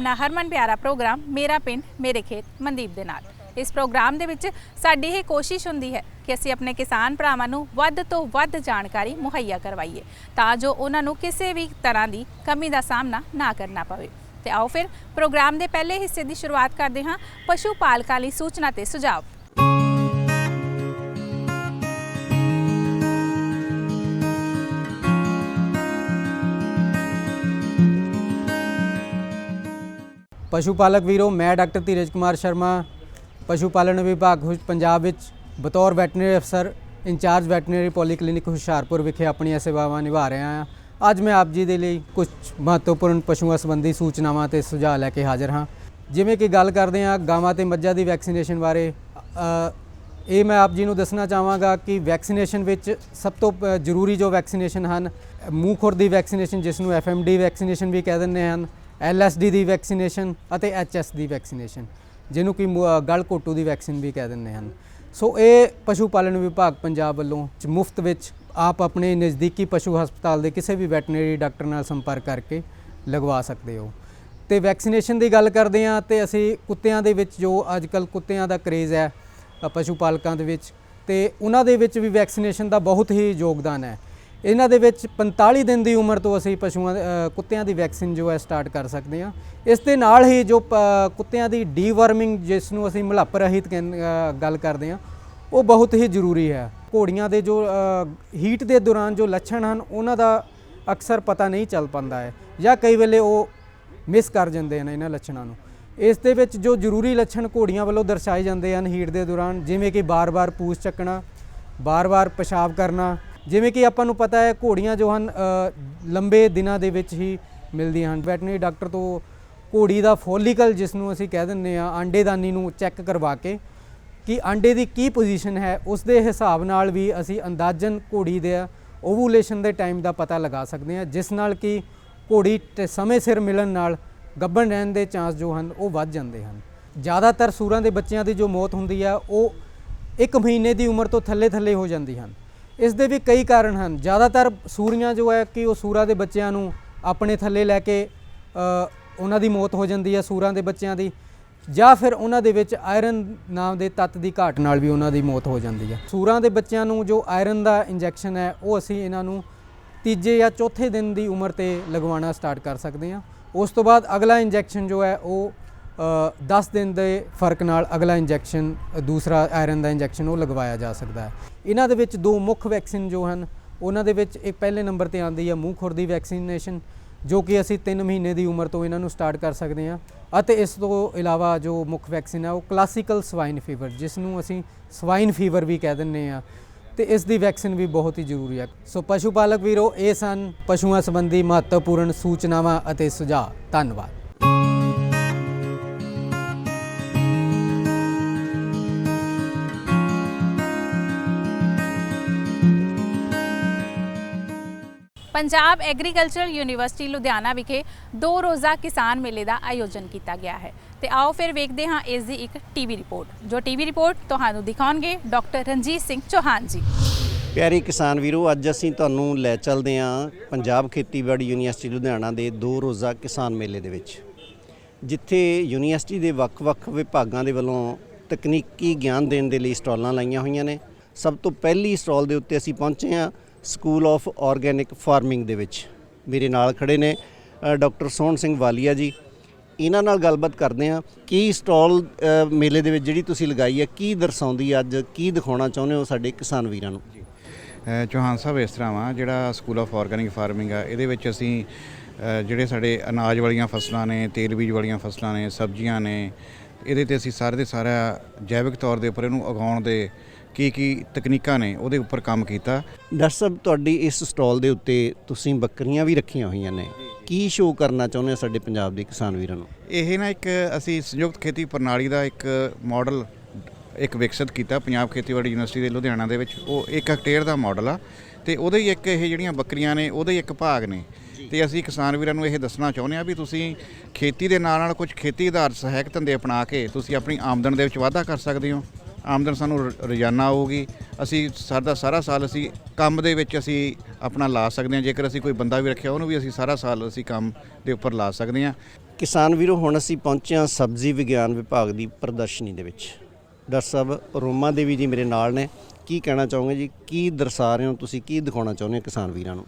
ਆਪਣਾ ਹਰਮਨ ਪਿਆਰਾ ਪ੍ਰੋਗਰਾਮ, ਮੇਰਾ ਪਿੰਡ, ਮੇਰੇ ਖੇਤ, ਮਨਦੀਪ ਦੇ ਨਾਲ। ਇਸ ਪ੍ਰੋਗਰਾਮ ਦੇ ਵਿੱਚ ਸਾਡੀ ਇਹ ਕੋਸ਼ਿਸ਼ ਹੁੰਦੀ ਹੈ ਕਿ ਅਸੀਂ ਆਪਣੇ ਕਿਸਾਨ ਭਰਾਵਾਂ ਨੂੰ ਵੱਧ ਤੋਂ ਵੱਧ ਜਾਣਕਾਰੀ ਮੁਹੱਈਆ ਕਰਵਾਈਏ, ਤਾਂ ਜੋ ਉਹਨਾਂ ਨੂੰ ਕਿਸੇ ਵੀ ਤਰ੍ਹਾਂ ਦੀ ਕਮੀ ਦਾ ਸਾਹਮਣਾ ਨਾ ਕਰਨਾ ਪਵੇ। ਤੇ ਆਓ ਫਿਰ ਪ੍ਰੋਗਰਾਮ ਦੇ ਪਹਿਲੇ ਹਿੱਸੇ ਦੀ ਸ਼ੁਰੂਆਤ ਕਰਦੇ ਹਾਂ। ਪਸ਼ੂ ਪਾਲਕਾਂ ਲਈ ਸੂਚਨਾ ਤੇ ਸੁਝਾਅ। ਪਸ਼ੂ ਪਾਲਕ ਵੀਰੋ, ਮੈਂ ਡਾਕਟਰ ਧੀਰਜ ਕੁਮਾਰ ਸ਼ਰਮਾ ਪਸ਼ੂ ਪਾਲਣ ਵਿਭਾਗ ਹੁਸ਼, ਪੰਜਾਬ ਵਿੱਚ ਬਤੌਰ ਵੈਟਰਨਰੀ ਅਫਸਰ ਇੰਚਾਰਜ ਵੈਟਰਨਰੀ ਪੋਲੀਕਲਿਨਿਕ ਹੁਸ਼ਿਆਰਪੁਰ ਵਿਖੇ ਆਪਣੀਆਂ ਸੇਵਾਵਾਂ ਨਿਭਾ ਰਿਹਾ ਹਾਂ। ਅੱਜ ਮੈਂ ਆਪ ਜੀ ਦੇ ਲਈ ਕੁਝ ਮਹੱਤਵਪੂਰਨ ਪਸ਼ੂਆਂ ਸੰਬੰਧੀ ਸੂਚਨਾਵਾਂ ਤੇ ਸੁਝਾਅ ਲੈ ਕੇ ਹਾਜ਼ਰ ਹਾਂ। ਜਿਵੇਂ ਕਿ ਗੱਲ ਕਰਦੇ ਹਾਂ ਗਾਵਾਂ ਤੇ ਮੱਝਾਂ ਦੀ ਵੈਕਸੀਨੇਸ਼ਨ ਬਾਰੇ ਇਹ ਮੈਂ ਆਪ ਜੀ ਨੂੰ ਦੱਸਣਾ ਚਾਹਾਂਗਾ ਕਿ ਵੈਕਸੀਨੇਸ਼ਨ ਵਿੱਚ ਸਭ ਤੋਂ ਜ਼ਰੂਰੀ ਜੋ ਵੈਕਸੀਨੇਸ਼ਨ ਹਨ, ਮੂੰਹ ਖੁਰ ਦੀ ਵੈਕਸੀਨੇਸ਼ਨ, ਜਿਸ ਨੂੰ ਐਫਐਮਡੀ ਵੈਕਸੀਨੇਸ਼ਨ ਵੀ ਕਹਿ ਦਿੰਦੇ ਹਨ ਐਲਐਸਡੀ ਦੀ ਵੈਕਸੀਨੇਸ਼ਨ ਅਤੇ ਐਚਐਸ ਦੀ ਵੈਕਸੀਨੇਸ਼ਨ, ਜਿਹਨੂੰ ਕਿ ਮੁ- ਗਲ ਘੋਟੂ ਦੀ ਵੈਕਸੀਨ ਵੀ ਕਹਿ ਦਿੰਦੇ ਹਨ। ਸੋ ਇਹ ਪਸ਼ੂ ਪਾਲਣ ਵਿਭਾਗ ਪੰਜਾਬ ਵੱਲੋਂ ਮੁਫਤ ਵਿੱਚ ਆਪ ਆਪਣੇ ਨਜ਼ਦੀਕੀ ਪਸ਼ੂ ਹਸਪਤਾਲ ਦੇ ਕਿਸੇ ਵੀ ਵੈਟਰਨਰੀ ਡਾਕਟਰ ਨਾਲ ਸੰਪਰਕ ਕਰਕੇ ਲਗਵਾ ਸਕਦੇ ਹੋ। ਤੇ ਵੈਕਸੀਨੇਸ਼ਨ ਦੀ ਗੱਲ ਕਰਦੇ ਹਾਂ ਤੇ ਅਸੀਂ ਕੁੱਤਿਆਂ ਦੇ ਵਿੱਚ ਜੋ ਅੱਜਕੱਲ ਕੁੱਤਿਆਂ ਦਾ ਕਰੇਜ਼ ਹੈ ਪਸ਼ੂ ਪਾਲਕਾਂ ਦੇ ਵਿੱਚ, ਤੇ ਉਹਨਾਂ ਦੇ ਵਿੱਚ ਵੀ ਵੈਕਸੀਨੇਸ਼ਨ ਦਾ ਬਹੁਤ ਹੀ ਯੋਗਦਾਨ ਹੈ। ਇਹਨਾਂ ਦੇ ਵਿੱਚ 45 ਦਿਨ ਦੀ ਉਮਰ ਤੋਂ ਅਸੀਂ ਪਸ਼ੂਆਂ ਕੁੱਤਿਆਂ ਦੀ ਵੈਕਸੀਨ ਜੋ ਹੈ ਸਟਾਰਟ ਕਰ ਸਕਦੇ ਹਾਂ। ਇਸ ਦੇ ਨਾਲ ਹੀ ਜੋ ਪ- ਕੁੱਤਿਆਂ ਦੀ ਡੀਵਰਮਿੰਗ ਜਿਸ ਨੂੰ ਅਸੀਂ ਮਲੱਪ ਰਹਿਤ ਕਹਿੰ- ਗੱਲ ਕਰਦੇ ਹਾਂ, ਉਹ ਬਹੁਤ ਹੀ ਜ਼ਰੂਰੀ ਹੈ। ਘੋੜੀਆਂ ਦੇ ਜੋ ਹੀਟ ਦੇ ਦੌਰਾਨ ਜੋ ਲੱਛਣ ਹਨ, ਉਹਨਾਂ ਦਾ ਅਕਸਰ ਪਤਾ ਨਹੀਂ ਚੱਲ ਪਾਉਂਦਾ ਹੈ ਜਾਂ ਕਈ ਵੇਲੇ ਉਹ ਮਿਸ ਕਰ ਜਾਂਦੇ ਨੇ ਇਹਨਾਂ ਲੱਛਣਾਂ ਨੂੰ। ਇਸ ਦੇ ਵਿੱਚ ਜੋ ਜ਼ਰੂਰੀ ਲੱਛਣ ਘੋੜੀਆਂ ਵੱਲੋਂ ਦਰਸਾਏ ਜਾਂਦੇ ਹਨ ਹੀਟ ਦੇ ਦੌਰਾਨ, ਜਿਵੇਂ ਕਿ ਬਾਰ-ਬਾਰ ਪੂਛ ਚੱਕਣਾ, ਬਾਰ-ਬਾਰ ਪਿਸ਼ਾਬ ਕਰਨਾ ਜਿਵੇਂ ਕਿ ਆਪਾਂ ਨੂੰ ਪਤਾ ਹੈ, ਘੋੜੀਆਂ ਜੋ ਹਨ ਲੰਬੇ ਦਿਨਾਂ ਦੇ ਵਿੱਚ ਹੀ ਮਿਲਦੀਆਂ ਹਨ। ਵੈਟਰਨਰੀ ਡਾਕਟਰ ਤੋਂ ਘੋੜੀ ਦਾ ਫੋਲੀਕਲ, ਜਿਸ ਨੂੰ ਅਸੀਂ ਕਹਿ ਦਿੰਦੇ ਆ ਆਂਡੇਦਾਨੀ ਨੂੰ ਚੈੱਕ ਕਰਵਾ ਕੇ ਕਿ ਆਂਡੇ ਦੀ ਕੀ ਪੋਜੀਸ਼ਨ ਹੈ, ਉਸ ਦੇ ਹਿਸਾਬ ਨਾਲ ਵੀ ਅਸੀਂ ਅੰਦਾਜ਼ਨ ਘੋੜੀ ਦੇ ਓਵੂਲੇਸ਼ਨ ਦੇ ਟਾਈਮ ਦਾ ਪਤਾ ਲਗਾ ਸਕਦੇ ਹਾਂ, ਜਿਸ ਨਾਲ ਕਿ ਘੋੜੀ ਸਮੇਂ ਸਿਰ ਮਿਲਣ ਨਾਲ ਗੱਭਣ ਰਹਿਣ ਦੇ ਚਾਂਸ ਜੋ ਹਨ, ਉਹ ਵੱਧ ਜਾਂਦੇ ਹਨ। ਜ਼ਿਆਦਾਤਰ ਸੂਰਾਂ ਦੇ ਬੱਚਿਆਂ ਦੀ ਜੋ ਮੌਤ ਹੁੰਦੀ ਹੈ, ਉਹ 1 ਮਹੀਨੇ ਦੀ ਉਮਰ ਤੋਂ ਥੱਲੇ ਥੱਲੇ ਹੋ ਜਾਂਦੀ ਹਨ। ਇਸ ਦੇ ਵੀ ਕਈ ਕਾਰਨ ਹਨ। ਜ਼ਿਆਦਾਤਰ ਸੂਰੀਆਂ ਜੋ ਹੈ ਕਿ ਉਹ ਸੂਰਾਂ ਦੇ ਬੱਚਿਆਂ ਨੂੰ ਆਪਣੇ ਥੱਲੇ ਲੈ ਕੇ ਉਹਨਾਂ ਦੀ ਮੌਤ ਹੋ ਜਾਂਦੀ ਹੈ ਸੂਰਾਂ ਦੇ ਬੱਚਿਆਂ ਦੀ, ਜਾਂ ਫਿਰ ਉਹਨਾਂ ਦੇ ਵਿੱਚ ਆਇਰਨ ਨਾਮ ਦੇ ਤੱਤ ਦੀ ਘਾਟ ਨਾਲ ਵੀ ਉਹਨਾਂ ਦੀ ਮੌਤ ਹੋ ਜਾਂਦੀ ਹੈ। ਸੂਰਾਂ ਦੇ ਬੱਚਿਆਂ ਨੂੰ ਜੋ ਆਇਰਨ ਦਾ ਇੰਜੈਕਸ਼ਨ ਹੈ, ਉਹ ਅਸੀਂ ਇਹਨਾਂ ਨੂੰ ਤੀਜੇ ਜਾਂ ਚੌਥੇ ਦਿਨ ਦੀ ਉਮਰ ਤੇ ਲਗਵਾਉਣਾ ਸਟਾਰਟ ਕਰ ਸਕਦੇ ਹਾਂ। ਉਸ ਤੋਂ ਬਾਅਦ ਅਗਲਾ ਇੰਜੈਕਸ਼ਨ ਜੋ ਹੈ, ਉਹ 10 ਦਿਨ ਦੇ ਫ਼ਰਕ ਨਾਲ ਅਗਲਾ ਇੰਜੈਕਸ਼ਨ ਦੂਸਰਾ ਆਇਰਨ ਦਾ ਇੰਜੈਕਸ਼ਨ ਉਹ ਲਗਵਾਇਆ ਜਾ ਸਕਦਾ ਹੈ। ਇਹਨਾਂ ਦੇ ਵਿੱਚ ਦੋ ਮੁੱਖ ਵੈਕਸੀਨ ਜੋ ਹਨ, ਉਹਨਾਂ ਦੇ ਵਿੱਚ ਇੱਕ ਪਹਿਲੇ ਨੰਬਰ ਤੇ ਆਉਂਦੀ ਹੈ ਮੂੰਹ ਖੁਰ ਦੀ ਵੈਕਸੀਨੇਸ਼ਨ, ਜੋ ਕਿ ਅਸੀਂ 3 ਮਹੀਨੇ ਦੀ ਉਮਰ ਤੋਂ ਇਹਨਾਂ ਨੂੰ ਸਟਾਰਟ ਕਰ ਸਕਦੇ ਹਾਂ ਅਤੇ ਇਸ ਤੋਂ ਇਲਾਵਾ ਜੋ ਮੁੱਖ ਵੈਕਸੀਨ ਹੈ ਉਹ ਕਲਾਸੀਕਲ ਸਵਾਈਨ ਫੀਵਰ, ਜਿਸ ਨੂੰ ਅਸੀਂ ਸਵਾਈਨ ਫੀਵਰ ਵੀ ਕਹਿ ਦਿੰਦੇ ਹਾਂ ਤੇ ਇਸ ਦੀ ਵੈਕਸੀਨ ਵੀ ਬਹੁਤ ਹੀ ਜ਼ਰੂਰੀ ਹੈ। ਸੋ ਪਸ਼ੂ ਪਾਲਕ ਵੀਰੋ, ਇਹ ਸਨ ਪਸ਼ੂਆਂ ਸੰਬੰਧੀ ਮਹੱਤਵਪੂਰਨ ਸੂਚਨਾਵਾਂ ਅਤੇ ਸੁਝਾਅ। ਧੰਨਵਾਦ। ਪੰਜਾਬ ਐਗਰੀਕਲਚਰ ਯੂਨੀਵਰਸਿਟੀ ਲੁਧਿਆਣਾ ਵਿਖੇ ਦੋ ਰੋਜ਼ਾ ਕਿਸਾਨ ਮੇਲੇ ਦਾ ਆਯੋਜਨ ਕੀਤਾ ਗਿਆ ਹੈ। ਤੇ ਆਓ ਫਿਰ ਵੇਖਦੇ ਹਾਂ ਇਸ ਦੀ ਇੱਕ ਟੀਵੀ ਰਿਪੋਰਟ। ਜੋ ਟੀਵੀ ਰਿਪੋਰਟ ਤੁਹਾਨੂੰ ਦਿਖਾਉਣਗੇ ਡਾਕਟਰ ਰਣਜੀਤ ਸਿੰਘ ਚੌਹਾਨ ਜੀ। ਪਿਆਰੇ ਕਿਸਾਨ ਵੀਰੋ, ਅੱਜ ਅਸੀਂ ਤੁਹਾਨੂੰ ਲੈ ਚੱਲਦੇ ਹਾਂ ਪੰਜਾਬ ਖੇਤੀਬਾੜੀ ਯੂਨੀਵਰਸਿਟੀ ਲੁਧਿਆਣਾ ਦੇ ਦੋ ਰੋਜ਼ਾ ਕਿਸਾਨ ਮੇਲੇ ਦੇ ਵਿੱਚ, ਜਿੱਥੇ ਯੂਨੀਵਰਸਿਟੀ ਦੇ ਵੱਖ-ਵੱਖ ਵਿਭਾਗਾਂ ਦੇ ਵੱਲੋਂ ਤਕਨੀਕੀ ਗਿਆਨ ਦੇਣ ਦੇ ਲਈ ਸਟਾਲਾਂ ਲਾਈਆਂ ਹੋਈਆਂ ਨੇ। ਸਭ ਤੋਂ ਪਹਿਲੀ ਸਟਾਲ ਦੇ ਉੱਤੇ ਅਸੀਂ ਪਹੁੰਚੇ ਹਾਂ ਸਕੂਲ ਆਫ ਆਰਗੈਨਿਕ ਫਾਰਮਿੰਗ ਦੇ ਵਿੱਚ। ਮੇਰੇ ਨਾਲ ਖੜੇ ਨੇ ਅ, ਡਾਕਟਰ ਸੋਹਣ ਸਿੰਘ ਵਾਲੀਆ ਜੀ। ਇਹਨਾਂ ਨਾਲ ਗੱਲਬਾਤ ਕਰਦੇ ਹਾਂ ਕੀ ਸਟਾਲ ਮੇਲੇ ਦੇ ਵਿੱਚ ਜਿਹੜੀ ਤੁਸੀਂ ਲਗਾਈ ਹੈ ਕੀ ਦਰਸਾਉਂਦੀ ਅੱਜ ਕੀ ਦਿਖਾਉਣਾ ਚਾਹੁੰਦੇ ਹੋ ਸਾਡੇ ਕਿਸਾਨ ਵੀਰਾਂ ਨੂੰ? ਅ, ਚੌਹਾਨ ਸਾਹਿਬ ਇਸ ਤਰ੍ਹਾਂ ਵਾ ਜਿਹੜਾ ਸਕੂਲ ਆਫ ਆਰਗੈਨਿਕ ਫਾਰਮਿੰਗ ਆ ਇਹਦੇ ਵਿੱਚ ਅਸੀਂ ਜਿਹੜੇ ਸਾਡੇ ਅਨਾਜ ਵਾਲੀਆਂ ਫਸਲਾਂ ਨੇ ਤੇਲ ਬੀਜ ਵਾਲੀਆਂ ਫਸਲਾਂ ਨੇ ਸਬਜ਼ੀਆਂ ਨੇ ਇਹਦੇ ਤੇ ਅਸੀਂ ਸਾਰੇ ਦੇ ਸਾਰਾ ਜੈਵਿਕ ਤੌਰ ਦੇ ਉੱਪਰ ਇਹਨੂੰ ਉਗਾਉਣ ਦੇ ਕੀ ਕੀ ਤਕਨੀਕਾਂ ਨੇ ਉਹਦੇ ਉੱਪਰ ਕੰਮ ਕੀਤਾ? ਡਾਕਟਰ ਸਾਹਿਬ ਤੁਹਾਡੀ ਇਸ ਸਟਾਲ ਦੇ ਉੱਤੇ ਤੁਸੀਂ ਬੱਕਰੀਆਂ ਵੀ ਰੱਖੀਆਂ ਹੋਈਆਂ ਨੇ। ਕੀ ਸ਼ੋਅ ਕਰਨਾ ਚਾਹੁੰਦੇ ਹੋ ਸਾਡੇ ਪੰਜਾਬ ਦੇ ਕਿਸਾਨ ਵੀਰਾਂ ਨੂੰ? ਇਹ ਨਾ ਇੱਕ ਅਸੀਂ ਸੰਯੁਕਤ ਖੇਤੀ ਪ੍ਰਣਾਲੀ ਦਾ ਇੱਕ ਮਾਡਲ ਇੱਕ ਵਿਕਸਿਤ ਕੀਤਾ ਪੰਜਾਬ ਖੇਤੀਬਾੜੀ ਯੂਨੀਵਰਸਿਟੀ ਦੇ ਲੁਧਿਆਣਾ ਦੇ ਵਿੱਚ। ਉਹ 1 ਹੈਕਟੇਅਰ ਦਾ ਮਾਡਲ ਆ ਤੇ ਉਹਦੇ ਹੀ ਇੱਕ ਇਹ ਜਿਹੜੀਆਂ ਬੱਕਰੀਆਂ ਨੇ ਉਹਦੇ ਹੀ ਇੱਕ ਭਾਗ ਨੇ। ਤੇ ਅਸੀਂ ਕਿਸਾਨ ਵੀਰਾਂ ਨੂੰ ਇਹ ਦੱਸਣਾ ਚਾਹੁੰਦੇ ਆ ਵੀ ਤੁਸੀਂ ਖੇਤੀ ਦੇ ਨਾਲ ਨਾਲ ਕੁਝ ਖੇਤੀ ਆਧਾਰਿਤ ਸਹਾਇਕ ਧੰਦੇ ਅਪਣਾ ਕੇ ਤੁਸੀਂ ਆਪਣੀ ਆਮਦਨ ਦੇ ਵਿੱਚ ਵਾਧਾ ਕਰ ਸਕਦੇ ਹੋ। ਆਮਦਨ ਸਾਨੂੰ ਰ- ਰੋਜ਼ਾਨਾ ਆਊਗੀ। ਅਸੀਂ ਸਾਡਾ ਸਾਰਾ ਸਾਲ ਅਸੀਂ ਕੰਮ ਦੇ ਵਿੱਚ ਅਸੀਂ ਆਪਣਾ ਲਾ ਸਕਦੇ ਹਾਂ। ਜੇਕਰ ਅਸੀਂ ਕੋਈ ਬੰਦਾ ਵੀ ਰੱਖਿਆ ਉਹਨੂੰ ਵੀ ਅਸੀਂ ਸਾਰਾ ਸਾਲ ਅਸੀਂ ਕੰਮ ਦੇ ਉੱਪਰ ਲਾ ਸਕਦੇ ਹਾਂ। ਕਿਸਾਨ ਵੀਰੋ ਹੁਣ ਅਸੀਂ ਪਹੁੰਚੇ ਹਾਂ ਸਬਜ਼ੀ ਵਿਗਿਆਨ ਵਿਭਾਗ ਦੀ ਪ੍ਰਦਰਸ਼ਨੀ ਦੇ ਵਿੱਚ। ਡਾਕਟਰ ਸਾਹਿਬ ਰੋਮਾ ਦੇਵੀ ਜੀ ਮੇਰੇ ਨਾਲ ਨੇ। ਕੀ ਕਹਿਣਾ ਚਾਹੋਗੇ ਜੀ? ਕੀ ਦਰਸਾ ਰਹੇ ਹੋ ਤੁਸੀਂ? ਕੀ ਦਿਖਾਉਣਾ ਚਾਹੁੰਦੇ ਹੋ ਕਿਸਾਨ ਵੀਰਾਂ ਨੂੰ?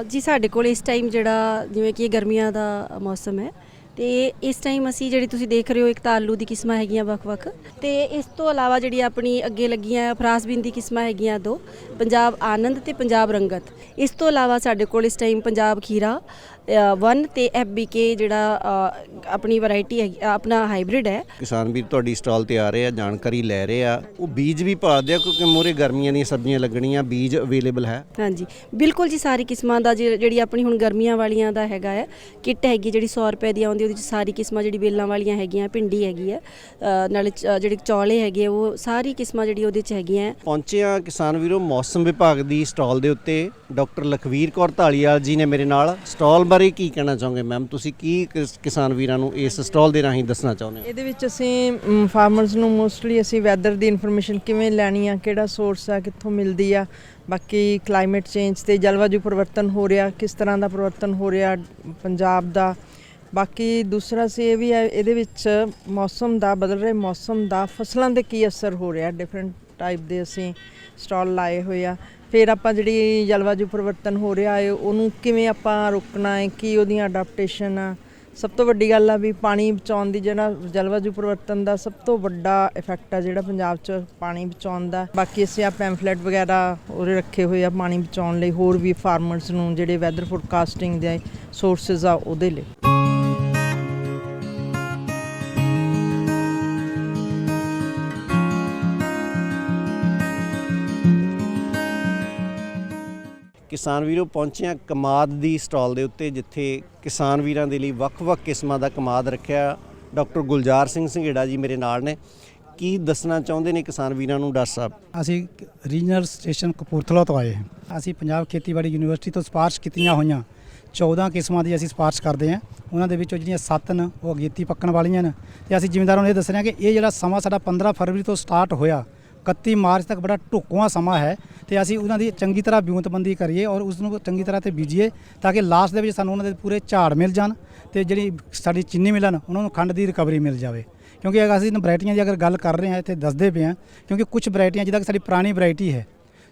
ਅ, ਜੀ ਸਾਡੇ ਕੋਲ ਇਸ ਟਾਈਮ ਜਿਹੜਾ ਜਿਵੇਂ ਕਿ ਇਹ ਗਰਮੀਆਂ ਦਾ ਮੌਸਮ ਹੈ ਤੇ ਇਸ ਟਾਈਮ ਅਸੀਂ ਜਿਹੜੀ ਤੁਸੀਂ ਦੇਖ ਰਹੇ ਹੋ, ਇੱਕ ਤਾਂ ਆਲੂ ਦੀ ਕਿਸਮਾਂ ਹੈਗੀਆਂ ਵੱਖ-ਵੱਖ। ਤੇ ਇਸ ਤੋਂ ਇਲਾਵਾ ਜਿਹੜੀ ਆਪਣੀ ਅੱਗੇ ਲੱਗੀਆਂ ਫਰਾਸਬੀਨ ਦੀ ਕਿਸਮਾਂ ਹੈਗੀਆਂ ਦੋ, ਪੰਜਾਬ ਆਨੰਦ ਤੇ ਪੰਜਾਬ ਰੰਗਤ। ਇਸ ਤੋਂ ਇਲਾਵਾ ਸਾਡੇ ਕੋਲ ਇਸ ਟਾਈਮ ਪੰਜਾਬ ਖੀਰਾ 1 ਤੇ FBK ਜਿਹੜਾ ਅ, ਆਪਣੀ ਵੈਰਾਈਟੀ ਹੈ ਆਪਣਾ ਹਾਈਬ੍ਰਿਡ ਹੈ। ਕਿਸਾਨ ਵੀਰ ਤੁਹਾਡੀ ਸਟਾਲ ਤੇ ਆ ਰਹੇ ਆ ਜਾਣਕਾਰੀ ਲੈ ਰਹੇ ਆ। ਉਹ ਬੀਜ ਵੀ ਪਾਦੇ ਆ ਕਿਉਂਕਿ ਮੋਰੇ ਗਰਮੀਆਂ ਦੀਆਂ ਸਬਜ਼ੀਆਂ ਲੱਗਣੀਆਂ ਬੀਜ ਅਵੇਲੇਬਲ ਹੈ। ਹਾਂਜੀ। ਬਿਲਕੁਲ ਜੀ ਸਾਰੀ ਕਿਸਮਾਂ ਦਾ ਜਿਹੜੀ ਆਪਣੀ ਹੁਣ ਗਰਮੀਆਂ ਵਾਲੀਆਂ ਦਾ ਹੈਗਾ ਹੈ ਕਿੱਟ ਹੈਗੀ ਜਿਹੜੀ 100 ਰੁਪਏ ਦੀ ਆਉਂਦੀ ਉਹਦੇ ਵਿੱਚ ਸਾਰੀ ਕਿਸਮਾਂ ਜਿਹੜੀ ਬੇਲਾਂ ਵਾਲੀਆਂ ਹੈਗੀਆਂ ਭਿੰਡੀ ਹੈਗੀ ਹੈ ਨਾਲੇ ਜਿਹੜੇ ਚੌਲੇ ਹੈਗੇ ਉਹ ਸਾਰੀ ਕਿਸਮਾਂ ਜਿਹੜੀ ਉਹਦੇ ਚ ਹੈਗੀਆਂ ਪਹੁੰਚੇ ਆ ਕਿਸਾਨ ਵੀਰੋ ਮੌਸਮ ਵਿਭਾਗ ਦੀ ਸਟਾਲ ਦੇ ਉੱਤੇ ਡਾਕਟਰ ਲਖਵੀਰ ਕੌਰ ਢਾਲੀਵਾਲ ਜੀ ਨੇ ਮੇਰੇ ਨਾਲ ਸਟਾਲ ਬਾਰੇ ਕੀ ਕਹਿਣਾ ਚਾਹੋਗੇ ਮੈਮ ਤੁਸੀਂ ਕੀ ਕਿਸ- ਕਿਸਾਨ ਵੀਰਾਂ ਨੂੰ ਇਸ ਸਟਾਲ ਦੇ ਰਾਹੀਂ ਦੱਸਣਾ ਚਾਹੁੰਦੇ ਹੋ? ਇਹਦੇ ਵਿੱਚ ਅਸੀਂ ਫਾਰਮਰਸ ਨੂੰ ਮੋਸਟਲੀ ਅਸੀਂ ਵੈਦਰ ਦੀ ਇਨਫੋਰਮੇਸ਼ਨ ਕਿਵੇਂ ਲੈਣੀ ਆ, ਕਿਹੜਾ ਸੋਰਸ ਆ, ਕਿੱਥੋਂ ਮਿਲਦੀ ਆ, ਬਾਕੀ ਕਲਾਈਮੇਟ ਚੇਂਜ ਤੇ ਜਲਵਾਯੂ ਪਰਿਵਰਤਨ ਹੋ ਰਿਹਾ, ਕਿਸ ਤਰ੍ਹਾਂ ਦਾ ਪਰਿਵਰਤਨ ਹੋ ਰਿਹਾ ਪੰਜਾਬ ਦਾ। ਬਾਕੀ ਦੂਸਰਾ ਸੀ ਇਹ ਵੀ ਹੈ, ਇਹਦੇ ਵਿੱਚ ਮੌਸਮ ਦਾ, ਬਦਲ ਰਹੇ ਮੌਸਮ ਦਾ, ਫਸਲਾਂ ਦੇ ਕੀ ਅਸਰ ਹੋ ਰਿਹਾ ਡਿਫਰੈਂਟ ਟਾਈਪ ਦੇ ਅਸੀਂ ਸਟਾਲ ਲਾਏ ਹੋਏ ਆ। ਫਿਰ ਆਪਾਂ ਜਿਹੜੀ ਜਲਵਾਯੂ ਪਰਿਵਰਤਨ ਹੋ ਰਿਹਾ ਹੈ, ਉਹਨੂੰ ਕਿਵੇਂ ਆਪਾਂ ਰੋਕਣਾ ਹੈ, ਕੀ ਉਹਦੀਆਂ ਅਡਾਪਟੇਸ਼ਨ ਆ? ਸਭ ਤੋਂ ਵੱਡੀ ਗੱਲ ਆ ਵੀ ਪਾਣੀ ਬਚਾਉਣ ਦੀ ਜਿਹੜਾ ਜਲਵਾਯੂ ਪਰਿਵਰਤਨ ਦਾ ਸਭ ਤੋਂ ਵੱਡਾ ਇਫੈਕਟ ਆ ਜਿਹੜਾ ਪੰਜਾਬ 'ਚ ਪਾਣੀ ਬਚਾਉਣ ਦਾ। ਬਾਕੀ ਅਸੀਂ ਆ ਪੈਂਫਲੇਟ ਵਗੈਰਾ ਉਹਦੇ ਰੱਖੇ ਹੋਏ ਆ ਪਾਣੀ ਬਚਾਉਣ ਲਈ, ਹੋਰ ਵੀ ਫਾਰਮਰਸ ਨੂੰ ਜਿਹੜੇ ਵੈਦਰ ਫੋਰਕਾਸਟਿੰਗ ਦੇ ਸੋਰਸਸ ਆ ਉਹਦੇ ਲਈ। ਕਿਸਾਨ ਵੀਰੋ ਪਹੁੰਚਿਆ ਕਮਾਦ ਦੀ ਸਟਾਲ ਦੇ ਉੱਤੇ, ਜਿੱਥੇ ਕਿਸਾਨ ਵੀਰਾਂ ਦੇ ਲਈ ਵੱਖ-ਵੱਖ ਕਿਸਮਾਂ ਦਾ ਕਮਾਦ ਰੱਖਿਆ ਡਾਕਟਰ ਗੁਲਜ਼ਾਰ ਸਿੰਘ ਸੰਘੇੜਾ ਜੀ ਮੇਰੇ ਨਾਲ ਨੇ। ਕੀ ਦੱਸਣਾ ਚਾਹੁੰਦੇ ਨੇ ਕਿਸਾਨ ਵੀਰਾਂ ਨੂੰ ਡਾਕਟਰ ਸਾਹਿਬ? ਅਸੀਂ ਰੀਜਨਲ ਸਟੇਸ਼ਨ ਕਪੂਰਥਲਾ ਤੋਂ ਆਏ ਹਾਂ। ਅਸੀਂ ਪੰਜਾਬ ਖੇਤੀਬਾੜੀ ਯੂਨੀਵਰਸਿਟੀ ਤੋਂ ਸਿਫਾਰਿਸ਼ ਕੀਤੀਆਂ ਹੋਈਆਂ। 14 ਕਿਸਮਾਂ ਦੀ ਅਸੀਂ ਸਿਫਾਰਿਸ਼ ਕਰਦੇ ਹਾਂ। ਉਹਨਾਂ ਦੇ ਵਿੱਚੋਂ ਜਿਹੜੀਆਂ 7 ਨੇ, ਉਹ ਅਗੇਤੀ ਪੱਕਣ ਵਾਲੀਆਂ ਨੇ। ਤੇ ਅਸੀਂ ਜ਼ਿਮੀਂਦਾਰਾਂ ਨੂੰ ਇਹ ਦੱਸ ਰਹੇ ਹਾਂ ਕਿ ਇਹ ਜਿਹੜਾ ਸਮਾਂ ਸਾਡਾ 15 ਫਰਵਰੀ ਤੋਂ ਸਟਾਰਟ ਹੋਇਆ 31 ਮਾਰਚ ਤੱਕ ਬੜਾ ਢੁੱਕਵਾਂ ਸਮਾਂ ਹੈ ਤੇ ਅਸੀਂ ਉਹਨਾਂ ਦੀ ਚੰਗੀ ਤਰ੍ਹਾਂ ਵਿਉਂਤਬੰਦੀ ਕਰੀਏ ਔਰ ਉਸ ਨੂੰ ਚੰਗੀ ਤਰ੍ਹਾਂ ਤੇ ਬੀਜੀਏ ਤਾਂ ਕਿ ਲਾਸਟ ਦੇ ਵਿੱਚ ਸਾਨੂੰ ਉਹਨਾਂ ਦੇ ਪੂਰੇ ਝਾੜ ਮਿਲ ਜਾਣ ਤੇ ਜਿਹੜੀ ਸਾਡੀ ਚੀਨੀ ਮਿਲਣ, ਉਹਨਾਂ ਨੂੰ ਖੰਡ ਦੀ ਰਿਕਵਰੀ ਮਿਲ ਜਾਵੇ। ਕਿਉਂਕਿ ਅਗਰ ਅਸੀਂ ਇਹਨਾਂ ਵੈਰਾਈਟੀਆਂ ਦੀ ਅਗਰ ਗੱਲ ਕਰ ਰਹੇ ਹਾਂ, ਇੱਥੇ ਦੱਸਦੇ ਪਏ ਹਾਂ, ਕਿਉਂਕਿ ਕੁਝ ਵੈਰਾਈਟੀਆਂ, ਜਿੱਦਾਂ ਕਿ ਸਾਡੀ ਪੁਰਾਣੀ ਵੈਰਾਈਟੀ ਹੈ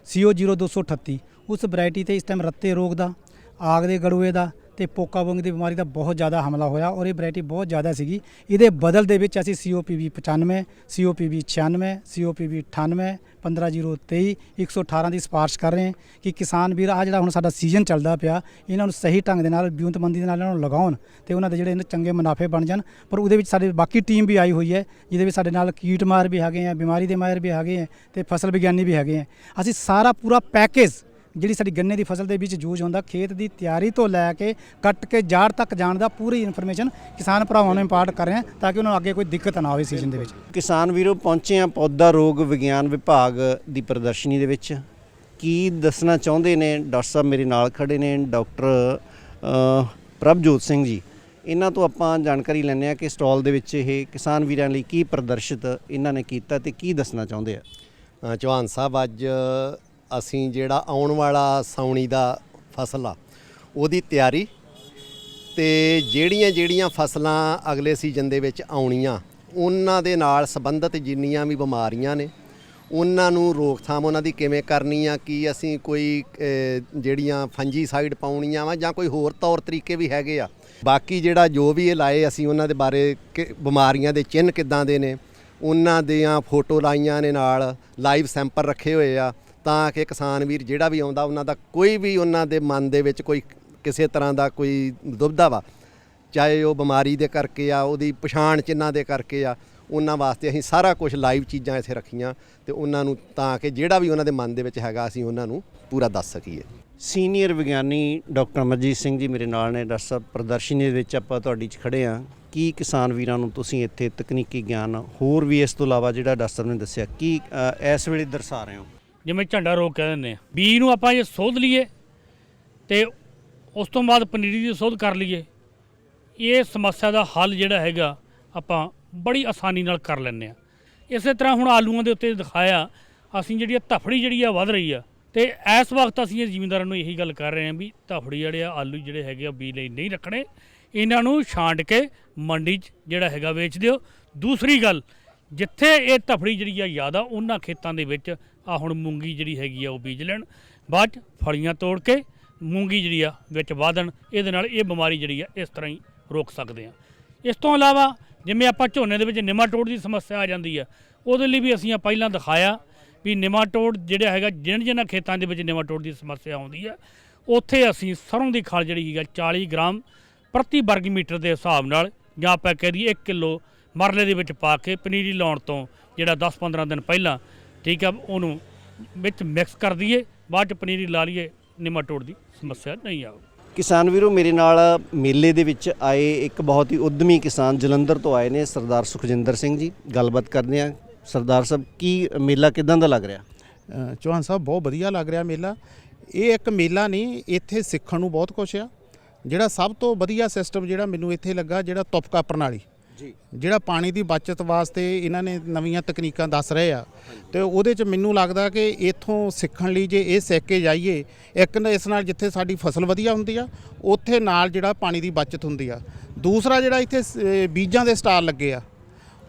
CO 0238 ਉਸ ਵੈਰਾਈਟੀ ਤੇ ਇਸ ਟਾਈਮ ਰੱਤੇ ਰੋਗ ਦਾ, ਆਗ ਦੇ ਗੜੂਏ ਦਾ ਤੇ ਪੋਕਾ ਵੰਗ ਦੀ ਬਿਮਾਰੀ ਦਾ ਬਹੁਤ ਜ਼ਿਆਦਾ ਹਮਲਾ ਹੋਇਆ ਔਰ ਇਹ ਵੈਰਾਈਟੀ ਬਹੁਤ ਜ਼ਿਆਦਾ ਸੀਗੀ। ਇਹਦੇ ਬਦਲ ਦੇ ਵਿੱਚ ਅਸੀਂ COPV 95 COPV 96 COPV 98 15023 118 ਦੀ ਸਿਫਾਰਿਸ਼ ਕਰ ਰਹੇ ਹਾਂ ਕਿ ਕਿਸਾਨ ਵੀਰ ਆ ਜਿਹੜਾ ਹੁਣ ਸਾਡਾ ਸੀਜ਼ਨ ਚੱਲਦਾ ਪਿਆ, ਇਹਨਾਂ ਨੂੰ ਸਹੀ ਢੰਗ ਦੇ ਨਾਲ ਵਿਉਂਤਬੰਦੀ ਦੇ ਨਾਲ ਇਹਨਾਂ ਨੂੰ ਲਗਾਉਣ ਤੇ ਉਹਨਾਂ ਦੇ ਜਿਹੜੇ ਇਹਨਾਂ ਚੰਗੇ ਮੁਨਾਫੇ ਬਣ ਜਾਣ। ਪਰ ਉਹਦੇ ਵਿੱਚ ਸਾਡੇ ਬਾਕੀ ਟੀਮ ਵੀ ਆਈ ਹੋਈ ਹੈ, ਜਿਹਦੇ ਵਿੱਚ ਸਾਡੇ ਨਾਲ ਕੀਟ ਮਾਰ ਵੀ ਹੈਗੇ ਆ, ਬਿਮਾਰੀ ਦੇ ਮਾਹਿਰ ਵੀ ਹੈਗੇ ਆ ਤੇ ਫਸਲ ਵਿਗਿਆਨੀ ਵੀ ਹੈਗੇ ਆ। ਅਸੀਂ ਸਾਰਾ ਪੂਰਾ ਪੈਕੇਜ ਜਿਹੜੀ ਸਾਡੀ ਗੰਨੇ ਦੀ ਫਸਲ ਦੇ ਵਿੱਚ ਯੂਜ਼ ਹੁੰਦਾ ਖੇਤ ਦੀ ਤਿਆਰੀ ਤੋਂ ਲੈ ਕੇ ਕੱਟ ਕੇ ਜਾੜ ਤੱਕ ਜਾਣ ਦਾ ਪੂਰੀ ਇਨਫੋਰਮੇਸ਼ਨ ਕਿਸਾਨ ਭਰਾਵਾਂ ਨੂੰ ਇੰਪਾਰਟ ਕਰ ਰਹੇ ਹਾਂ ਤਾਂ ਕਿ ਉਹਨਾਂ ਨੂੰ ਅੱਗੇ ਕੋਈ ਦਿੱਕਤ ਨਾ ਆਵੇ ਸੀਜ਼ਨ ਦੇ ਵਿੱਚ। ਕਿਸਾਨ ਵੀਰੋ ਪਹੁੰਚੇ ਆ ਪੌਦਾ ਰੋਗ ਵਿਗਿਆਨ ਵਿਭਾਗ ਦੀ ਪ੍ਰਦਰਸ਼ਨੀ ਦੇ ਵਿੱਚ। ਕੀ ਦੱਸਣਾ ਚਾਹੁੰਦੇ ਨੇ? ਡਾਕਟਰ ਸਾਹਿਬ ਮੇਰੇ ਨਾਲ ਖੜੇ ਨੇ ਡਾਕਟਰ ਪ੍ਰਭਜੋਤ ਸਿੰਘ ਜੀ। ਇਹਨਾਂ ਤੋਂ ਆਪਾਂ ਜਾਣਕਾਰੀ ਲੈਂਦੇ ਆ ਕਿ ਸਟਾਲ ਦੇ ਵਿੱਚ ਇਹ ਕਿਸਾਨ ਵੀਰਾਂ ਲਈ ਕੀ ਪ੍ਰਦਰਸ਼ਿਤ ਇਹਨਾਂ ਨੇ ਕੀਤਾ ਤੇ ਕੀ ਦੱਸਣਾ ਚਾਹੁੰਦੇ ਆ? ਚੌਹਾਨ ਸਾਹਿਬ ਅੱਜ ਅਸੀਂ ਜਿਹੜਾ ਆਉਣ ਵਾਲਾ ਸਾਉਣੀ ਦਾ ਫਸਲ ਆ ਉਹਦੀ ਤਿਆਰੀ ਤੇ ਜਿਹੜੀਆਂ ਜਿਹੜੀਆਂ ਫਸਲਾਂ ਅਗਲੇ ਸੀਜ਼ਨ ਦੇ ਵਿੱਚ ਆਉਣੀਆਂ ਉਹਨਾਂ ਦੇ ਨਾਲ ਸੰਬੰਧਿਤ ਜਿੰਨੀਆਂ ਵੀ ਬਿਮਾਰੀਆਂ ਨੇ ਉਹਨਾਂ ਨੂੰ ਰੋਕਥਾਮ ਉਹਨਾਂ ਦੀ ਕਿਵੇਂ ਕਰਨੀ ਆ ਕੀ ਅਸੀਂ ਕੋਈ ਅ, ਜਿਹੜੀਆਂ ਫੰਜੀਸਾਈਡ ਪਾਉਣੀਆਂ ਵਾ ਜਾਂ ਕੋਈ ਹੋਰ ਤੌਰ ਤਰੀਕੇ ਵੀ ਹੈਗੇ ਆ। ਬਾਕੀ ਜਿਹੜਾ ਜੋ ਵੀ ਇਹ ਲਾਏ ਅਸੀਂ ਉਹਨਾਂ ਦੇ ਬਾਰੇ ਕਿ ਬਿਮਾਰੀਆਂ ਦੇ ਚਿੰਨ੍ਹ ਕਿੱਦਾਂ ਦੇ ਨੇ ਉਹਨਾਂ ਦੀਆਂ ਫੋਟੋ ਲਾਈਆਂ ਨੇ ਨਾਲ ਲਾਈਵ ਸੈਂਪਲ ਰੱਖੇ ਹੋਏ ਆ ਤਾਂ ਕਿ ਕਿਸਾਨ ਵੀਰ ਜਿਹੜਾ ਵੀ ਆਉਂਦਾ, ਉਹਨਾਂ ਦਾ ਕੋਈ ਵੀ ਉਹਨਾਂ ਦੇ ਮਨ ਦੇ ਵਿੱਚ ਕੋਈ ਕਿਸੇ ਤਰ੍ਹਾਂ ਦਾ ਕੋਈ ਦੁਬਿਧਾ ਵਾ, ਚਾਹੇ ਉਹ ਬਿਮਾਰੀ ਦੇ ਕਰਕੇ ਆ, ਉਹਦੀ ਪਛਾਣ ਚਿੰਨਾਂ ਦੇ ਕਰਕੇ ਆ, ਉਹਨਾਂ ਵਾਸਤੇ ਅਸੀਂ ਸਾਰਾ ਕੁਝ ਲਾਈਵ ਚੀਜ਼ਾਂ ਇੱਥੇ ਰੱਖੀਆਂ ਤੇ ਉਹਨਾਂ ਨੂੰ ਤਾਂ ਕਿ ਜਿਹੜਾ ਵੀ ਉਹਨਾਂ ਦੇ ਮਨ ਦੇ ਵਿੱਚ ਹੈਗਾ, ਅਸੀਂ ਉਹਨਾਂ ਨੂੰ ਪੂਰਾ ਦੱਸ ਸਕੀਏ। ਸੀਨੀਅਰ ਵਿਗਿਆਨੀ ਡਾਕਟਰ ਅਮਰਜੀਤ ਸਿੰਘ ਜੀ ਮੇਰੇ ਨਾਲ ਨੇ, ਡਾਕਟਰ ਸਾਹਿਬ ਪ੍ਰਦਰਸ਼ਨੀ ਦੇ ਵਿੱਚ ਆਪਾਂ ਤੁਹਾਡੀ 'ਚ ਖੜੇ ਆ ਕੀ ਕਿਸਾਨ ਵੀਰਾਂ ਨੂੰ ਤੁਸੀਂ ਇੱਥੇ ਤਕਨੀਕੀ ਗਿਆਨ ਹੋਰ ਵੀ ਇਸ ਤੋਂ ਇਲਾਵਾ ਜਿਹੜਾ ਡਾਕਟਰ ਸਾਹਿਬ ਨੇ ਦੱਸਿਆ, ਕੀ ਇਸ ਵੇਲੇ ਦਰਸਾ ਰਹੇ ਹੋ? ਜਿਵੇਂ ਝੰਡਾ ਰੋਗ ਕਹਿ ਦਿੰਦੇ ਆ। ਬੀ ਨੂੰ ਆਪਾਂ ਜੇ ਸੋਧ ਲਈਏ ਤੇ ਉਸ ਤੋਂ ਬਾਅਦ ਪਨੀਰੀ ਦੀ ਸੋਧ ਕਰ ਲਈਏ। ਇਹ ਸਮੱਸਿਆ ਦਾ ਹੱਲ ਜਿਹੜਾ ਹੈਗਾ ਆਪਾਂ ਬੜੀ ਆਸਾਨੀ ਨਾਲ ਕਰ ਲੈਂਦੇ ਆ। ਇਸੇ ਤਰ੍ਹਾਂ ਹੁਣ ਆਲੂਆਂ ਦੇ ਉੱਤੇ ਦਿਖਾਇਆ, ਅਸੀਂ ਜਿਹੜੀ ਆ ਧਫੜੀ ਜਿਹੜੀ ਆ ਵੱਧ ਰਹੀ ਆ ਤੇ ਇਸ ਵਕਤ ਅਸੀਂ ਇਹ ਜ਼ਿਮੀਂਦਾਰਾਂ ਨੂੰ ਇਹੀ ਗੱਲ ਕਰ ਰਹੇ ਹਾਂ ਵੀ ਧਫੜੀ ਜਿਹੜੇ ਆ, ਆਲੂ ਜਿਹੜੇ ਹੈਗੇ ਆ ਬੀ ਲਈ ਨਹੀਂ ਰੱਖਣੇ। ਇਹਨਾਂ ਨੂੰ ਛਾਂਟ ਕੇ ਮੰਡੀ 'ਚ ਜਿਹੜਾ ਹੈਗਾ ਵੇਚ ਦਿਓ। ਦੂਸਰੀ ਗੱਲ, ਜਿੱਥੇ ਇਹ ਧਫੜੀ ਜਿਹੜੀ ਆ ਜ਼ਿਆਦਾ ਉਹਨਾਂ ਖੇਤਾਂ ਦੇ ਵਿੱਚ ਆ ਹੁਣ ਮੂੰਗੀ ਜਿਹੜੀ ਹੈਗੀ ਆ ਉਹ ਬੀਜ ਲੈਣ। ਬਾਅਦ 'ਚ ਫਲੀਆਂ ਤੋੜ ਕੇ ਮੂੰਗੀ ਜਿਹੜੀ ਆ ਵਿੱਚ ਵਾਧਣ ਇਹਦੇ ਨਾਲ ਇਹ ਬਿਮਾਰੀ ਜਿਹੜੀ ਆ ਇਸ ਤਰ੍ਹਾਂ ਹੀ ਰੋਕ ਸਕਦੇ ਆ। ਇਸ ਤੋਂ ਇਲਾਵਾ ਜਿਵੇਂ ਆਪਾਂ ਝੋਨੇ ਦੇ ਵਿੱਚ ਨਿਮਾਟੋਡ ਦੀ ਸਮੱਸਿਆ ਆ ਜਾਂਦੀ ਆ, ਉਹਦੇ ਲਈ ਵੀ ਅਸੀਂ ਆ ਪਹਿਲਾਂ ਦਿਖਾਇਆ ਵੀ ਨਿਮਾਟੋਡ ਜਿਹੜਾ ਹੈਗਾ, ਜਿਨ ਜਿਨ੍ਹਾਂ ਖੇਤਾਂ ਦੇ ਵਿੱਚ ਨਿਮਾਟੋਡ ਦੀ ਸਮੱਸਿਆ ਆਉਂਦੀ ਆ, ਉੱਥੇ ਅਸੀਂ ਸਰੋਂ ਦੀ ਖਲ ਜਿਹੜੀ ਹੈਗਾ 40 ਗ੍ਰਾਮ ਪ੍ਰਤੀ ਵਰਗ ਮੀਟਰ ਦੇ ਹਿਸਾਬ ਨਾਲ ਜਾਂ ਆਪਾਂ ਕਹਿ ਦਈਏ 1 ਕਿਲੋ ਮਰਲੇ ਦੇ ਵਿੱਚ ਪਾ ਕੇ ਪਨੀਰੀ ਲਾਉਣ ਤੋਂ ਜਿਹੜਾ 10-15 ਦਿਨ ਪਹਿਲਾਂ ਠੀਕ ਆ ਉਹਨੂੰ ਵਿੱਚ ਮਿਕਸ ਕਰ ਦਈਏ ਬਾਅਦ ਚ ਪਨੀਰੀ ਲਾ ਲਈਏ ਨਿਮਾਟੋਡ ਦੀ ਸਮੱਸਿਆ ਨਹੀਂ ਆਊ। ਕਿਸਾਨ ਵੀਰੋ ਮੇਰੇ ਨਾਲ ਮੇਲੇ ਦੇ ਵਿੱਚ ਆਏ ਇੱਕ ਬਹੁਤ ਹੀ ਉਦਮੀ ਕਿਸਾਨ ਜਲੰਧਰ ਤੋਂ ਆਏ ਨੇ ਸਰਦਾਰ ਸੁਖਜਿੰਦਰ ਸਿੰਘ ਜੀ। ਗੱਲਬਾਤ ਕਰਦੇ ਆ ਸਰਦਾਰ ਸਾਹਿਬ ਕੀ ਮੇਲਾ ਕਿਦਾਂ ਦਾ ਲੱਗ ਰਿਹਾ? ਚੌਹਾਨ ਸਾਹਿਬ ਬਹੁਤ ਵਧੀਆ ਲੱਗ ਰਿਹਾ ਮੇਲਾ। ਇਹ ਇੱਕ ਮੇਲਾ ਨਹੀਂ ਇੱਥੇ ਸਿੱਖਣ ਨੂੰ ਬਹੁਤ ਕੁਝ ਆ। ਜਿਹੜਾ ਸਭ ਤੋਂ ਵਧੀਆ ਸਿਸਟਮ ਜਿਹੜਾ ਮੈਨੂੰ ਇੱਥੇ ਲੱਗਾ ਜਿਹੜਾ ਤੁਪਕਾ ਪ੍ਰਣਾਲੀ। ਜੀ। ਜਿਹੜਾ ਪਾਣੀ ਦੀ ਬਚਤ ਵਾਸਤੇ ਇਹਨਾਂ ਨੇ ਨਵੀਆਂ ਤਕਨੀਕਾਂ ਦੱਸ ਰਹੇ ਆ। ਤੇ ਉਹਦੇ ਚ ਮੈਨੂੰ ਲੱਗਦਾ ਕਿ ਇਥੋਂ ਸਿੱਖਣ ਲਈ ਜੇ ਇਹ ਸਿੱਖ ਕੇ ਜਾਈਏ, ਇੱਕ ਨਾ ਇਸ ਨਾਲ ਜਿੱਥੇ ਸਾਡੀ ਫਸਲ ਵਧੀਆ ਹੁੰਦੀ ਆ, ਉੱਥੇ ਨਾਲ ਜਿਹੜਾ ਪਾਣੀ ਦੀ ਬਚਤ ਹੁੰਦੀ ਆ। ਦੂਸਰਾ ਜਿਹੜਾ ਇੱਥੇ ਬੀਜਾਂ ਦੇ ਸਟਾਲ ਲੱਗੇ ਆ,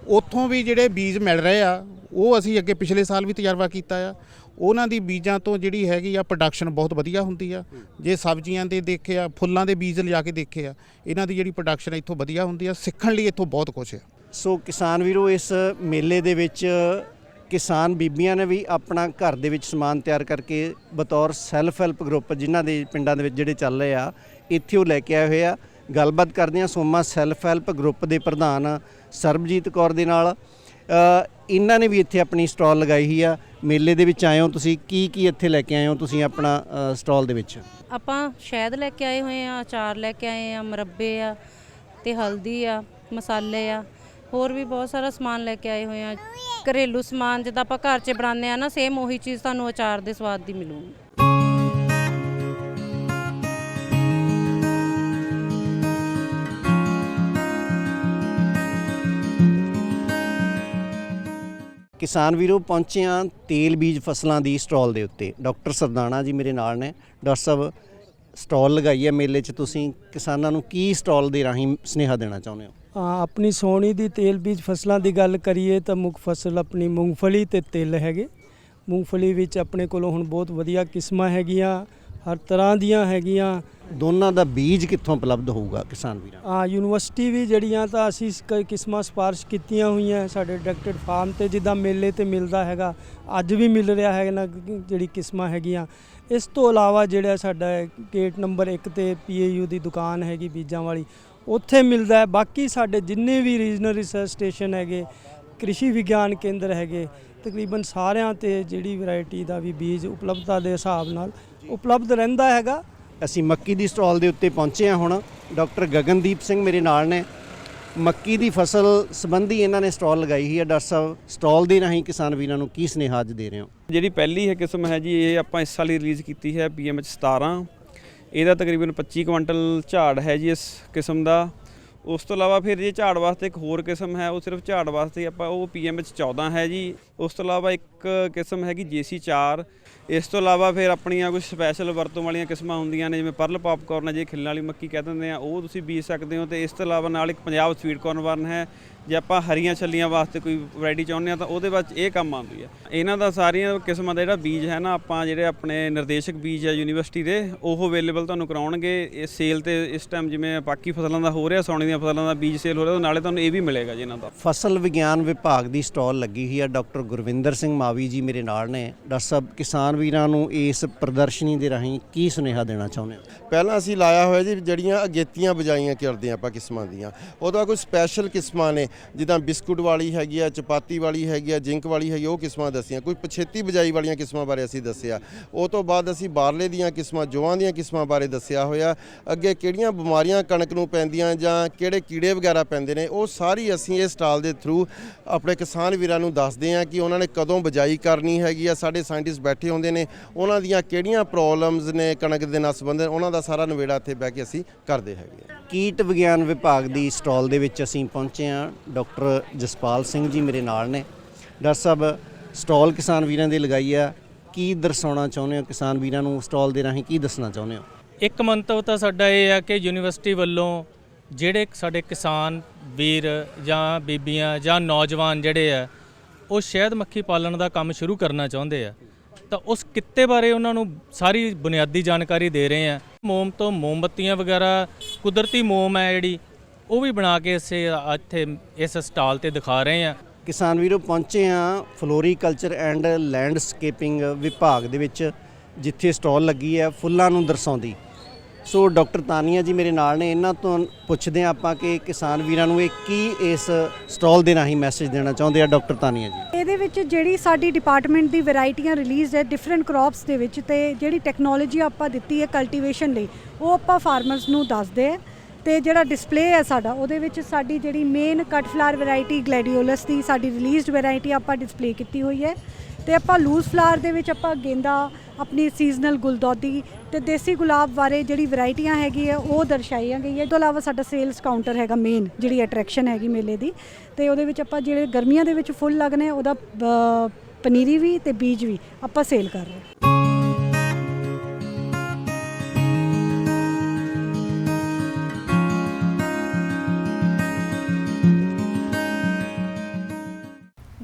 ਉੱਥੋਂ ਵੀ ਜਿਹੜੇ ਬੀਜ ਮਿਲ ਰਹੇ ਆ, ਉਹ ਅਸੀਂ ਅੱਗੇ ਪਿਛਲੇ ਸਾਲ ਵੀ ਤਜਰਬਾ ਕੀਤਾ ਆ। ਉਹਨਾਂ ਦੀ ਬੀਜਾਂ ਤੋਂ ਜਿਹੜੀ ਹੈਗੀ ਆ ਪ੍ਰੋਡਕਸ਼ਨ ਬਹੁਤ ਵਧੀਆ ਹੁੰਦੀ ਆ। ਜੇ ਸਬਜ਼ੀਆਂ ਦੇ ਦੇਖੇ ਆ, ਫੁੱਲਾਂ ਦੇ ਬੀਜ ਲਿਜਾ ਕੇ ਦੇਖੇ ਆ, ਇਹਨਾਂ ਦੀ ਜਿਹੜੀ ਪ੍ਰੋਡਕਸ਼ਨ ਇੱਥੋਂ ਵਧੀਆ ਹੁੰਦੀ ਆ, ਸਿੱਖਣ ਲਈ ਇੱਥੋਂ ਬਹੁਤ ਕੁਝ ਆ। ਸੋ ਕਿਸਾਨ ਵੀਰੋ, ਇਸ ਮੇਲੇ ਦੇ ਵਿੱਚ ਕਿਸਾਨ ਬੀਬੀਆਂ ਨੇ ਵੀ ਆਪਣਾ ਘਰ ਦੇ ਵਿੱਚ ਸਮਾਨ ਤਿਆਰ ਕਰਕੇ ਬਤੌਰ ਸੈਲਫ ਹੈਲਪ ਗਰੁੱਪ ਜਿਨ੍ਹਾਂ ਦੇ ਪਿੰਡਾਂ ਦੇ ਵਿੱਚ ਜਿਹੜੇ ਚੱਲ ਰਹੇ ਆ, ਇੱਥੇ ਉਹ ਲੈ ਕੇ ਆਏ ਹੋਏ ਆ। ਗੱਲਬਾਤ ਕਰਦੇ ਆ ਸੋਮਾ ਸੈਲਫ ਹੈਲਪ ਗਰੁੱਪ ਦੇ ਪ੍ਰਧਾਨ ਸਰਬਜੀਤ ਕੌਰ ਦੇ ਨਾਲ। ਇਹਨਾਂ ਨੇ ਵੀ ਇੱਥੇ ਆਪਣੀ ਸਟਾਲ ਲਗਾਈ ਹੀ ਆ। ਮੇਲੇ ਦੇ ਵਿੱਚ ਆਏ ਹੋ ਤੁਸੀਂ। ਕੀ ਕੀ ਇੱਥੇ ਲੈ ਕੇ ਆਏ ਹੋ ਤੁਸੀਂ ਆਪਣਾ ਅ, ਸਟਾਲ ਦੇ ਵਿੱਚ? ਆਪਾਂ ਸ਼ਹਿਦ ਲੈ ਕੇ ਆਏ ਹੋਏ ਆ ਅਚਾਰ ਲੈ ਕੇ ਆਏ ਆ ਮੁਰੱਬੇ ਆ ਤੇ ਹਲਦੀ ਆ ਮਸਾਲੇ ਆ। ਹੋਰ ਵੀ ਬਹੁਤ ਸਾਰਾ ਸਮਾਨ ਲੈ ਕੇ ਆਏ ਹੋਏ ਆ। ਘਰੇਲੂ ਸਮਾਨ ਜਿੱਦਾਂ ਆਪਾਂ ਘਰ 'ਚ ਬਣਾਉਂਦੇ ਆ ਨਾ ਸੇਮ ਉਹੀ ਚੀਜ਼ ਤੁਹਾਨੂੰ ਅਚਾਰ ਦੇ ਸਵਾਦ ਦੀ ਮਿਲੂਗੀ। ਕਿਸਾਨ ਵੀਰੋ ਪਹੁੰਚੇ ਹਾਂ ਤੇਲ ਬੀਜ ਫਸਲਾਂ ਦੀ ਸਟਾਲ ਦੇ ਉੱਤੇ। ਡਾਕਟਰ ਸਰਦਾਣਾ ਜੀ ਮੇਰੇ ਨਾਲ ਨੇ। ਡਾਕਟਰ ਸਾਹਿਬ ਸਟਾਲ ਲਗਾਈ ਹੈ ਮੇਲੇ 'ਚ। ਤੁਸੀਂ ਕਿਸਾਨਾਂ ਨੂੰ ਕੀ ਸਟਾਲ ਦੇ ਰਾਹੀਂ ਸੁਨੇਹਾ ਦੇਣਾ ਚਾਹੁੰਦੇ ਹੋ? ਹਾਂ, ਆਪਣੀ ਸੋਣੀ ਦੀ ਤੇਲ ਬੀਜ ਫਸਲਾਂ ਦੀ ਗੱਲ ਕਰੀਏ ਤਾਂ ਮੁੱਖ ਫਸਲ ਆਪਣੀ ਮੂੰਗਫਲੀ ਤੇ ਤਿਲ ਹੈਗੇ। ਮੂੰਗਫਲੀ ਵਿੱਚ ਆਪਣੇ ਕੋਲੋਂ ਹੁਣ ਬਹੁਤ ਵਧੀਆ ਕਿਸਮਾਂ ਹੈਗੀਆਂ। ਹਰ ਤਰ੍ਹਾਂ ਦੀਆਂ ਹੈਗੀਆਂ। ਦੋਨਾਂ ਦਾ ਬੀਜ ਕਿੱਥੋਂ ਉਪਲਬਧ ਹੋਊਗਾ ਕਿਸਾਨ ਵੀਰਾਂ? ਆ ਯੂਨੀਵਰਸਿਟੀ ਵੀ ਜਿਹੜੀਆਂ ਤਾਂ ਅਸੀਂ ਕਈ ਕਿਸਮਾਂ ਸਿਫਾਰਿਸ਼ ਕੀਤੀਆਂ ਹੋਈਆਂ ਸਾਡੇ ਡਾਇਰੈਕਟਡ ਫਾਰਮ ਤੇ ਜਿੱਦਾਂ ਮੇਲੇ ਤੇ ਮਿਲਦਾ ਹੈਗਾ ਅੱਜ ਵੀ ਮਿਲ ਰਿਹਾ ਹੈ ਨਾ ਜਿਹੜੀ ਕਿਸਮਾਂ ਹੈਗੀਆਂ। ਇਸ ਤੋਂ ਇਲਾਵਾ ਜਿਹੜਾ ਸਾਡਾ ਗੇਟ ਨੰਬਰ 1 ਤੇ ਪੀਏਯੂ ਦੀ ਦੁਕਾਨ ਹੈਗੀ ਬੀਜਾਂ ਵਾਲੀ ਉੱਥੇ ਮਿਲਦਾ ਹੈ। ਬਾਕੀ ਸਾਡੇ ਜਿੰਨੇ ਵੀ ਰੀਜਨਲ ਰਿਸਰਚ ਸਟੇਸ਼ਨ ਹੈਗੇ ਕ੍ਰਿਸ਼ੀ ਵਿਗਿਆਨ ਕੇਂਦਰ ਹੈਗੇ ਤਕਰੀਬਨ ਸਾਰਿਆਂ ਤੇ ਜਿਹੜੀ ਵੈਰਾਈਟੀ ਦਾ ਵੀ ਬੀਜ ਉਪਲਬਧਤਾ ਦੇ ਹਿਸਾਬ ਨਾਲ ਉਪਲਬਧ ਰਹਿੰਦਾ ਹੈਗਾ। ਅਸੀਂ ਮੱਕੀ ਦੀ ਸਟਾਲ ਦੇ ਉੱਤੇ ਪਹੁੰਚੇ ਹਾਂ ਹੁਣ। ਡਾਕਟਰ ਗਗਨਦੀਪ ਸਿੰਘ ਮੇਰੇ ਨਾਲ ਨੇ। ਮੱਕੀ ਦੀ ਫਸਲ ਸੰਬੰਧੀ ਇਹਨਾਂ ਨੇ ਸਟਾਲ ਲਗਾਈ ਹੋਈ ਹੈ। ਡਾਕਟਰ ਸਾਹਿਬ ਸਟਾਲ ਦੇ ਰਾਹੀਂ ਕਿਸਾਨ ਵੀਰਾਂ ਨੂੰ ਕੀ ਸੁਨੇਹਾ ਅੱਜ ਦੇ ਰਹੇ ਹੋ? ਜਿਹੜੀ ਪਹਿਲੀ ਹੈ ਕਿਸਮ ਹੈ ਜੀ ਇਹ ਆਪਾਂ ਇਸ ਸਾਲ ਹੀ ਰਿਲੀਜ਼ ਕੀਤੀ ਹੈ ਪੀਐਮਐਚ 17 ਇਹਦਾ ਤਕਰੀਬਨ 25 ਕੁਇੰਟਲ ਝਾੜ ਹੈ ਜੀ ਇਸ ਕਿਸਮ ਦਾ। ਉਸ ਤੋਂ ਇਲਾਵਾ ਫਿਰ ਜੇ ਝਾੜ ਵਾਸਤੇ ਇੱਕ ਹੋਰ ਕਿਸਮ ਹੈ ਉਹ ਸਿਰਫ ਝਾੜ ਵਾਸਤੇ ਆਪਾਂ ਉਹ ਪੀਐਮਐਚ 14 ਹੈ ਜੀ। ਉਸ ਤੋਂ ਇਲਾਵਾ ਇੱਕ ਕਿਸਮ ਹੈਗੀ ਜੀਸੀ 4 ਇਸ ਤੋਂ ਇਲਾਵਾ ਫਿਰ ਆਪਣੀਆਂ ਕੁਝ ਸਪੈਸ਼ਲ ਵਰਤੋਂ ਵਾਲੀਆਂ ਕਿਸਮਾਂ ਹੁੰਦੀਆਂ ਨੇ, ਜਿਵੇਂ ਪਰਲ ਪਾਪਕਾਰਨ ਹੈ ਜੇ ਖਿੱਲਾਂ ਵਾਲੀ ਮੱਕੀ ਕਹਿ ਦਿੰਦੇ ਆ, ਉਹ ਤੁਸੀਂ ਬੀਜ ਸਕਦੇ ਹੋ ਤੇ ਇਸ ਤੋਂ ਇਲਾਵਾ ਨਾਲ ਇੱਕ ਪੰਜਾਬ ਸਵੀਟ ਕਾਰਨ ਵਰਨ ਹੈ ਜੇ ਆਪਾਂ ਹਰੀਆਂ ਛੱਲੀਆਂ ਵਾਸਤੇ ਕੋਈ ਵੈਰਾਈਟੀ ਚਾਹੁੰਦੇ ਆ ਤਾਂ ਉਹਦੇ ਵਿੱਚ ਇਹ ਕੰਮ ਆਉਂਦੀ ਹੈ। ਇਹਨਾਂ ਦਾ ਸਾਰੀਆਂ ਕਿਸਮਾਂ ਦਾ ਜਿਹੜਾ ਬੀਜ ਹੈ ਨਾ ਆਪਾਂ ਜਿਹੜੇ ਆਪਣੇ ਨਿਰਦੇਸ਼ਕ ਬੀਜ ਹੈ ਯੂਨੀਵਰਸਿਟੀ ਦੇ ਉਹ ਅਵੇਲੇਬਲ ਤੁਹਾਨੂੰ ਕਰਾਉਣਗੇ। ਇਹ ਸੇਲ ਤੇ ਇਸ ਟਾਈਮ ਜਿਵੇਂ ਬਾਕੀ ਫਸਲਾਂ ਦਾ ਹੋ ਰਿਹਾ ਸੌਣੀ ਦੀਆਂ ਫਸਲਾਂ ਦਾ ਬੀਜ ਸੇਲ ਹੋ ਰਿਹਾ ਉਹ ਨਾਲੇ ਤੁਹਾਨੂੰ ਇਹ ਵੀ ਮਿਲੇਗਾ ਜੀ ਇਹਨਾਂ ਦਾ। ਫਸਲ ਵਿਗਿਆਨ ਵਿਭਾਗ ਦੀ ਸਟਾਲ ਲੱਗੀ ਹੋਈ ਹੈ ਡਾਕਟਰ ਗੁਰਵਿੰਦਰ ਸਿੰਘ ਮਾਵੀ ਜੀ ਮੇਰੇ ਨਾਲ ਨੇ। ਡਾਕਟਰ ਸਾਹਿਬ ਕਿਸਾਨ ਵੀਰਾਂ ਨੂੰ ਇਸ ਪ੍ਰਦਰਸ਼ਨੀ ਦੇ ਰਾਹੀਂ ਕੀ ਸੁਨੇਹਾ ਦੇਣਾ ਚਾਹੁੰਦੇ ਹੋ? ਪਹਿਲਾਂ ਅਸੀਂ ਲਾਇਆ ਹੋਇਆ ਜੀ ਜਿਹੜੀਆਂ ਅਗੇਤੀਆਂ ਬਜਾਈਆਂ ਕਰਦੇ ਆਪਾਂ ਕਿਸਮਾਂ ਦੀਆਂ ਉਹਦਾ ਕੋਈ ਸਪੈਸ਼ਲ ਕਿਸਮਾਂ ਨੇ। ਜਿੱਦਾਂ ਬਿਸਕੁਟ ਵਾਲੀ ਹੈਗੀ ਆ, ਚਪਾਤੀ ਵਾਲੀ ਹੈਗੀ ਆ, ਜਿੰਕ ਵਾਲੀ ਹੈਗੀ ਉਹ ਕਿਸਮਾਂ ਦੱਸੀਆਂ। ਕੋਈ ਪਛੇਤੀ ਬਜਾਈ ਵਾਲੀਆਂ ਕਿਸਮਾਂ ਬਾਰੇ ਅਸੀਂ ਦੱਸਿਆ। ਉਹ ਤੋਂ ਬਾਅਦ ਅਸੀਂ ਬਾਰਲੇ ਦੀਆਂ ਕਿਸਮਾਂ, ਜੋਆਂ ਦੀਆਂ ਕਿਸਮਾਂ ਬਾਰੇ ਦੱਸਿਆ ਹੋਇਆ। ਅੱਗੇ ਕਿਹੜੀਆਂ ਬਿਮਾਰੀਆਂ ਕਣਕ ਨੂੰ ਪੈਂਦੀਆਂ ਜਾਂ ਕਿਹੜੇ ਕੀੜੇ ਵਗੈਰਾ ਪੈਂਦੇ ਨੇ, ਉਹ ਸਾਰੀ ਅਸੀਂ ਇਸ ਸਟਾਲ ਦੇ ਥਰੂ ਆਪਣੇ ਕਿਸਾਨ ਵੀਰਾਂ ਨੂੰ ਦੱਸਦੇ ਹਾਂ ਕਿ ਉਹਨਾਂ ਨੇ ਕਦੋਂ ਬਜਾਈ ਕਰਨੀ ਹੈਗੀ ਆ। ਸਾਡੇ ਸਾਇੰਟਿਸਟ ਬੈਠੇ ਹੁੰਦੇ ਨੇ, ਉਹਨਾਂ ਦੀਆਂ ਕਿਹੜੀਆਂ ਪ੍ਰੋਬਲਮਸ ਨੇ ਕਣਕ ਦੇ ਨਾਲ ਸੰਬੰਧਿਤ, ਉਹਨਾਂ ਦਾ ਸਾਰਾ ਨਿਬੇੜਾ ਇੱਥੇ ਬਹਿ ਕੇ ਅਸੀਂ ਕਰਦੇ ਹੈਗੇ ਕੀਟ ਵਿਗਿਆਨ ਵਿਭਾਗ ਦੀ ਸਟਾਲ ਦੇ ਵਿੱਚ ਅਸੀਂ ਪਹੁੰਚੇ ਹਾਂ। ਡਾਕਟਰ ਜਸਪਾਲ ਸਿੰਘ ਜੀ ਮੇਰੇ ਨਾਲ ਨੇ। ਡਾਕਟਰ ਸਾਹਿਬ, ਸਟਾਲ ਕਿਸਾਨ ਵੀਰਾਂ ਦੀ ਲਗਾਈ ਆ। ਕੀ ਦਰਸਾਉਣਾ ਚਾਹੁੰਦੇ ਹੋ ਕਿਸਾਨ ਵੀਰਾਂ ਨੂੰ ਸਟਾਲ ਦੇ ਰਾਹੀਂ? ਕੀ ਦੱਸਣਾ ਚਾਹੁੰਦੇ ਹੋ? ਇੱਕ ਮੰਤਵ ਤਾਂ ਸਾਡਾ ਇਹ ਆ ਕਿ ਯੂਨੀਵਰਸਿਟੀ ਵੱਲੋਂ ਜਿਹੜੇ ਸਾਡੇ ਕਿਸਾਨ ਵੀਰ ਜਾਂ ਬੀਬੀਆਂ ਜਾਂ ਨੌਜਵਾਨ ਜਿਹੜੇ ਆ, ਉਹ ਸ਼ਹਿਦ ਮੱਖੀ ਪਾਲਣ ਦਾ ਕੰਮ ਸ਼ੁਰੂ ਕਰਨਾ ਚਾਹੁੰਦੇ ਆ। ਤਾਂ ਉਸ ਕਿੱਤੇ ਬਾਰੇ ਉਹਨਾਂ ਨੂੰ ਸਾਰੀ ਬੁਨਿਆਦੀ ਜਾਣਕਾਰੀ ਦੇ ਰਹੇ ਆ। ਮੋਮ ਤੋਂ ਮੋਮਬੱਤੀਆਂ ਵਗੈਰਾ, ਕੁਦਰਤੀ ਮੋਮ ਹੈ ਜਿਹੜੀ ਉਹ ਵੀ ਬਣਾ ਕੇ ਇਸੇ ਇੱਥੇ ਇਸ ਸਟਾਲ ਤੇ ਦਿਖਾ ਰਹੇ ਆ ਕਿਸਾਨ ਵੀਰੋ ਪਹੁੰਚੇ ਆ ਫਲੋਰੀਕਲਚਰ ਐਂਡ ਲੈਂਡਸਕੇਪਿੰਗ ਵਿਭਾਗ ਦੇ ਵਿੱਚ ਜਿੱਥੇ ਸਟਾਲ ਲੱਗੀ ਹੈ ਫੁੱਲਾਂ ਨੂੰ ਦਰਸਾਉਂਦੀ। ਸੋ ਡਾਕਟਰ ਤਾਨੀਆ ਜੀ ਮੇਰੇ ਨਾਲ ਨੇ ਇਹਨਾਂ ਤੋਂ ਪੁੱਛਦੇ ਆ ਆਪਾਂ ਕਿ ਕਿਸਾਨ ਵੀਰਾਂ ਨੂੰ ਇਹ ਕੀ ਇਸ ਸਟਾਲ ਦੇ ਰਾਹੀਂ ਮੈਸੇਜ ਦੇਣਾ ਚਾਹੁੰਦੇ ਆ ਡਾਕਟਰ ਤਾਨੀਆ ਜੀ? ਇਹਦੇ ਵਿੱਚ ਜਿਹੜੀ ਸਾਡੀ ਡਿਪਾਰਟਮੈਂਟ ਦੀ ਵੈਰਾਈਟੀਆਂ ਰਿਲੀਜ਼ ਹੈ ਡਿਫਰੈਂਟ ਕ੍ਰੌਪਸ ਦੇ ਵਿੱਚ ਤੇ ਜਿਹੜੀ ਟੈਕਨੋਲੋਜੀ ਆਪਾਂ ਦਿੱਤੀ ਹੈ ਕਲਟੀਵੇਸ਼ਨ ਲਈ ਉਹ ਆਪਾਂ ਫਾਰਮਰਸ ਨੂੰ ਦੱਸਦੇ ਆ। ਤੇ ਜਿਹੜਾ ਡਿਸਪਲੇ ਹੈ ਸਾਡਾ, ਉਹਦੇ ਵਿੱਚ ਸਾਡੀ ਜਿਹੜੀ main cut flower variety gladiolus ਦੀ ਸਾਡੀ ਰਿਲੀਜ਼ਡ ਵੈਰਾਈਟੀ ਆਪਾਂ ਡਿਸਪਲੇ ਕੀਤੀ ਹੋਈ ਹੈ। ਤੇ ਆਪਾਂ ਲੂਜ਼ ਫਲਾਰ ਦੇ ਵਿੱਚ ਆਪਾਂ ਗੇਂਦਾ, ਆਪਣੀ ਸੀਜ਼ਨਲ ਗੁਲਦੌਦੀ ਤੇ ਦੇਸੀ ਗੁਲਾਬ ਬਾਰੇ ਜਿਹੜੀ ਵੈਰਾਈਟੀਆਂ ਹੈਗੀ ਹੈ, ਉਹ ਦਰਸਾਈਆਂ ਗਈਆਂ। ਇਸ ਤੋਂ ਇਲਾਵਾ ਸਾਡਾ ਸੇਲਸ ਕਾਊਂਟਰ ਹੈਗਾ ਮੇਨ ਜਿਹੜੀ ਅਟਰੈਕਸ਼ਨ ਹੈਗੀ ਮੇਲੇ ਦੀ। ਤੇ ਉਹਦੇ ਵਿੱਚ ਆਪਾਂ ਜਿਹੜੇ ਗਰਮੀਆਂ ਦੇ ਵਿੱਚ ਫੁੱਲ ਲੱਗਣੇ, ਉਹਦਾ ਪਨੀਰੀ ਵੀ ਤੇ ਬੀਜ ਵੀ ਆਪਾਂ ਸੇਲ ਕਰ ਰਹੇ ਹਾਂ।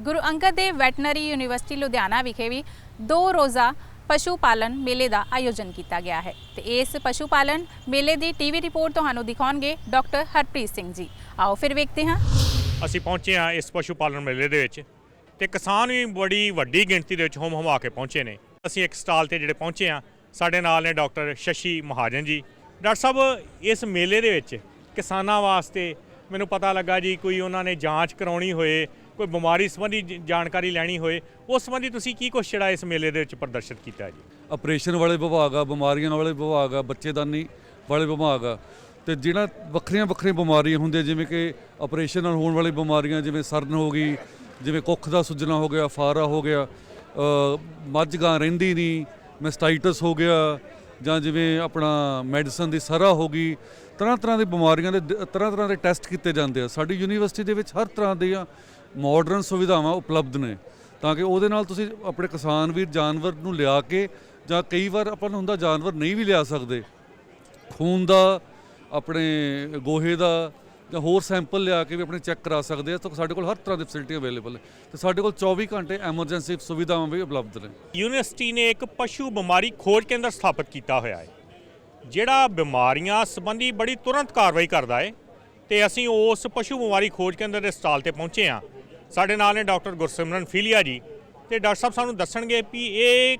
ਗੁਰੂ ਅੰਗਦ ਦੇਵ ਵੈਟਨਰੀ ਯੂਨੀਵਰਸਿਟੀ ਲੁਧਿਆਣਾ ਵਿਖੇ ਵੀ ਦੋ ਰੋਜ਼ਾ ਪਸ਼ੂ ਪਾਲਣ ਮੇਲੇ ਦਾ ਆਯੋਜਨ ਕੀਤਾ ਗਿਆ ਹੈ। ਤੇ ਇਸ ਪਸ਼ੂ ਪਾਲਣ ਮੇਲੇ ਦੀ ਟੀਵੀ ਰਿਪੋਰਟ ਤੁਹਾਨੂੰ ਦਿਖਾਉਣਗੇ ਡਾਕਟਰ ਹਰਪ੍ਰੀਤ ਸਿੰਘ ਜੀ। ਆਓ ਫਿਰ ਵੇਖਦੇ ਹਾਂ। ਅਸੀਂ ਪਹੁੰਚੇ ਹਾਂ ਇਸ ਪਸ਼ੂ ਪਾਲਣ ਮੇਲੇ ਦੇ ਵਿੱਚ ਤੇ ਕਿਸਾਨ ਵੀ ਬੜੀ ਵੱਡੀ ਗਿਣਤੀ ਦੇ ਵਿੱਚ ਹੁਮ ਹਮਾ ਕੇ ਪਹੁੰਚੇ ਨੇ। ਅਸੀਂ ਇੱਕ ਸਟਾਲ ਤੇ ਜਿਹੜੇ ਪਹੁੰਚੇ ਹਾਂ, ਸਾਡੇ ਨਾਲ ਨੇ ਡਾਕਟਰ ਸ਼ਸ਼ੀ ਮਹਾਜਨ ਜੀ। ਡਾਕਟਰ ਸਾਹਿਬ, ਇਸ ਮੇਲੇ ਦੇ ਵਿੱਚ ਕਿਸਾਨਾਂ ਵਾਸਤੇ ਮੈਨੂੰ ਪਤਾ ਲੱਗਾ ਜੀ, ਕੋਈ ਉਹਨਾਂ ਨੇ ਜਾਂਚ ਕਰਾਉਣੀ ਹੋਏ ਕੋਈ ਬਿਮਾਰੀ ਸੰਬੰਧੀ ਜ- ਜਾਣਕਾਰੀ ਲੈਣੀ ਹੋਏ, ਉਸ ਸੰਬੰਧੀ ਤੁਸੀਂ ਕੀ ਕੁਛ ਜਿਹੜਾ ਇਸ ਮੇਲੇ ਦੇ ਵਿੱਚ ਪ੍ਰਦਰਸ਼ਿਤ ਕੀਤਾ ਜੀ? ਆਪਰੇਸ਼ਨ ਵਾਲੇ ਵਿਭਾਗ ਆ, ਬਿਮਾਰੀਆਂ ਵਾਲੇ ਵਿਭਾਗ ਆ, ਬੱਚੇਦਾਨੀ ਵਾਲੇ ਵਿਭਾਗ ਆ। ਤੇ ਜਿਹੜਾ ਵੱਖਰੀਆਂ ਵੱਖਰੀਆਂ ਬਿਮਾਰੀਆਂ ਹੁੰਦੀਆਂ, ਜਿਵੇਂ ਕਿ ਆਪਰੇਸ਼ਨ ਨਾਲ ਹੋਣ ਵਾਲੀ ਬਿਮਾਰੀਆਂ, ਜਿਵੇਂ ਸਰਨ ਹੋ ਗਈ, ਜਿਵੇਂ ਕੁੱਖ ਦਾ ਸੁੱਜਣਾ ਹੋ ਗਿਆ, ਫਾਰਾ ਹੋ ਗਿਆ ਮੱਝ ਗਾਂ ਰਹਿੰਦੀ ਨਹੀਂ ਮੈਸਟਾਈਟਸ ਹੋ ਗਿਆ, ਜਾਂ ਜਿਵੇਂ ਆਪਣਾ ਮੈਡੀਸਨ ਦੀ ਸਰਾ ਹੋ ਗਈ, ਤਰ੍ਹਾਂ ਤਰ੍ਹਾਂ ਦੀ ਬਿਮਾਰੀਆਂ ਦੇ ਦ- ਤਰ੍ਹਾਂ ਤਰ੍ਹਾਂ ਦੇ ਟੈਸਟ ਕੀਤੇ ਜਾਂਦੇ ਆ। ਸਾਡੀ ਯੂਨੀਵਰਸਿਟੀ ਦੇ ਵਿੱਚ ਹਰ ਤਰ੍ਹਾਂ ਦੀਆਂ ਮਾਡਰਨ ਸੁਵਿਧਾਵਾਂ ਉਪਲਬਧ ਨੇ, ਤਾਂ ਕਿ ਉਹਦੇ ਨਾਲ ਤੁਸੀਂ ਆਪਣੇ ਕਿਸਾਨ ਵੀਰ, ਜਾਨਵਰ ਨੂੰ ਲਿਆ ਕੇ ਜਾਂ ਕਈ ਵਾਰ ਆਪਾਂ ਨੂੰ ਹੁੰਦਾ ਜਾਨਵਰ ਨਹੀਂ ਵੀ ਲਿਆ ਸਕਦੇ। ਖੂਨ ਦਾ, ਆਪਣੇ ਗੋਹੇ ਦਾ ਜਾਂ ਹੋਰ ਸੈਂਪਲ ਲਿਆ ਕੇ ਵੀ ਆਪਣੇ ਚੈੱਕ ਕਰਾ ਸਕਦੇ ਆ, ਤਾਂ ਸਾਡੇ ਕੋਲ ਹਰ ਤਰ੍ਹਾਂ ਦੀ ਫੈਸਿਲਿਟੀ ਅਵੇਲੇਬਲ ਹੈ। ਤੇ ਸਾਡੇ ਕੋਲ 24 ਘੰਟੇ ਐਮਰਜੈਂਸੀ ਸੁਵਿਧਾਵਾਂ ਵੀ ਉਪਲਬਧ ਨੇ। ਯੂਨੀਵਰਸਿਟੀ ਨੇ ਇੱਕ ਪਸ਼ੂ ਬਿਮਾਰੀ ਖੋਜ ਕੇਂਦਰ ਸਥਾਪਿਤ ਕੀਤਾ ਹੋਇਆ ਹੈ, ਜਿਹੜਾ ਬਿਮਾਰੀਆਂ ਸੰਬੰਧੀ ਬੜੀ ਤੁਰੰਤ ਕਾਰਵਾਈ ਕਰਦਾ ਹੈ, ਤੇ ਅਸੀਂ ਉਸ ਪਸ਼ੂ ਬਿਮਾਰੀ ਖੋਜ ਕੇਂਦਰ ਦੇ ਸਟਾਲ ਤੇ ਪਹੁੰਚੇ ਹਾਂ। ਸਾਡੇ ਨਾਲ ਨੇ ਡਾਕਟਰ ਗੁਰਸਿਮਰਨ ਫੀਲੀਆ ਜੀ ਤੇ ਡਾਕਟਰ ਸਾਹਿਬ ਸਾਨੂੰ ਦੱਸਣਗੇ ਵੀ ਇਹ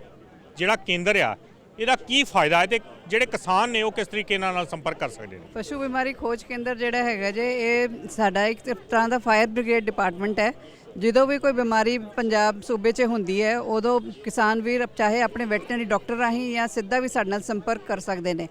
ਜਿਹੜਾ ਕੇਂਦਰ ਆ, ਇਹਦਾ ਕੀ ਫਾਇਦਾ ਹੈ ਤੇ ਜਿਹੜੇ ਕਿਸਾਨ ਨੇ ਉਹ ਕਿਸ ਤਰੀਕੇ ਨਾਲ ਸੰਪਰਕ ਕਰ ਸਕਦੇ ਨੇ? ਪਸ਼ੂ ਬਿਮਾਰੀ ਖੋਜ ਕੇਂਦਰ ਜਿਹੜਾ ਹੈਗਾ ਜੇ, ਇਹ ਸਾਡਾ ਇੱਕ ਤਰ੍ਹਾਂ ਦਾ ਫਾਇਰ ਬ੍ਰਿਗੇਡ ਡਿਪਾਰਟਮੈਂਟ ਹੈ। ਜਦੋਂ ਵੀ ਕੋਈ ਬਿਮਾਰੀ ਪੰਜਾਬ ਸੂਬੇ 'ਚ ਹੁੰਦੀ ਹੈ, ਉਦੋਂ ਕਿਸਾਨ ਵੀਰ ਚਾਹੇ ਆਪਣੇ ਵੈਟਰਨਰੀ ਡਾਕਟਰ ਰਾਹੀਂ ਜਾਂ ਸਿੱਧਾ ਵੀ ਸਾਡੇ ਨਾਲ ਸੰਪਰਕ ਕਰ ਸਕਦੇ ਨੇ।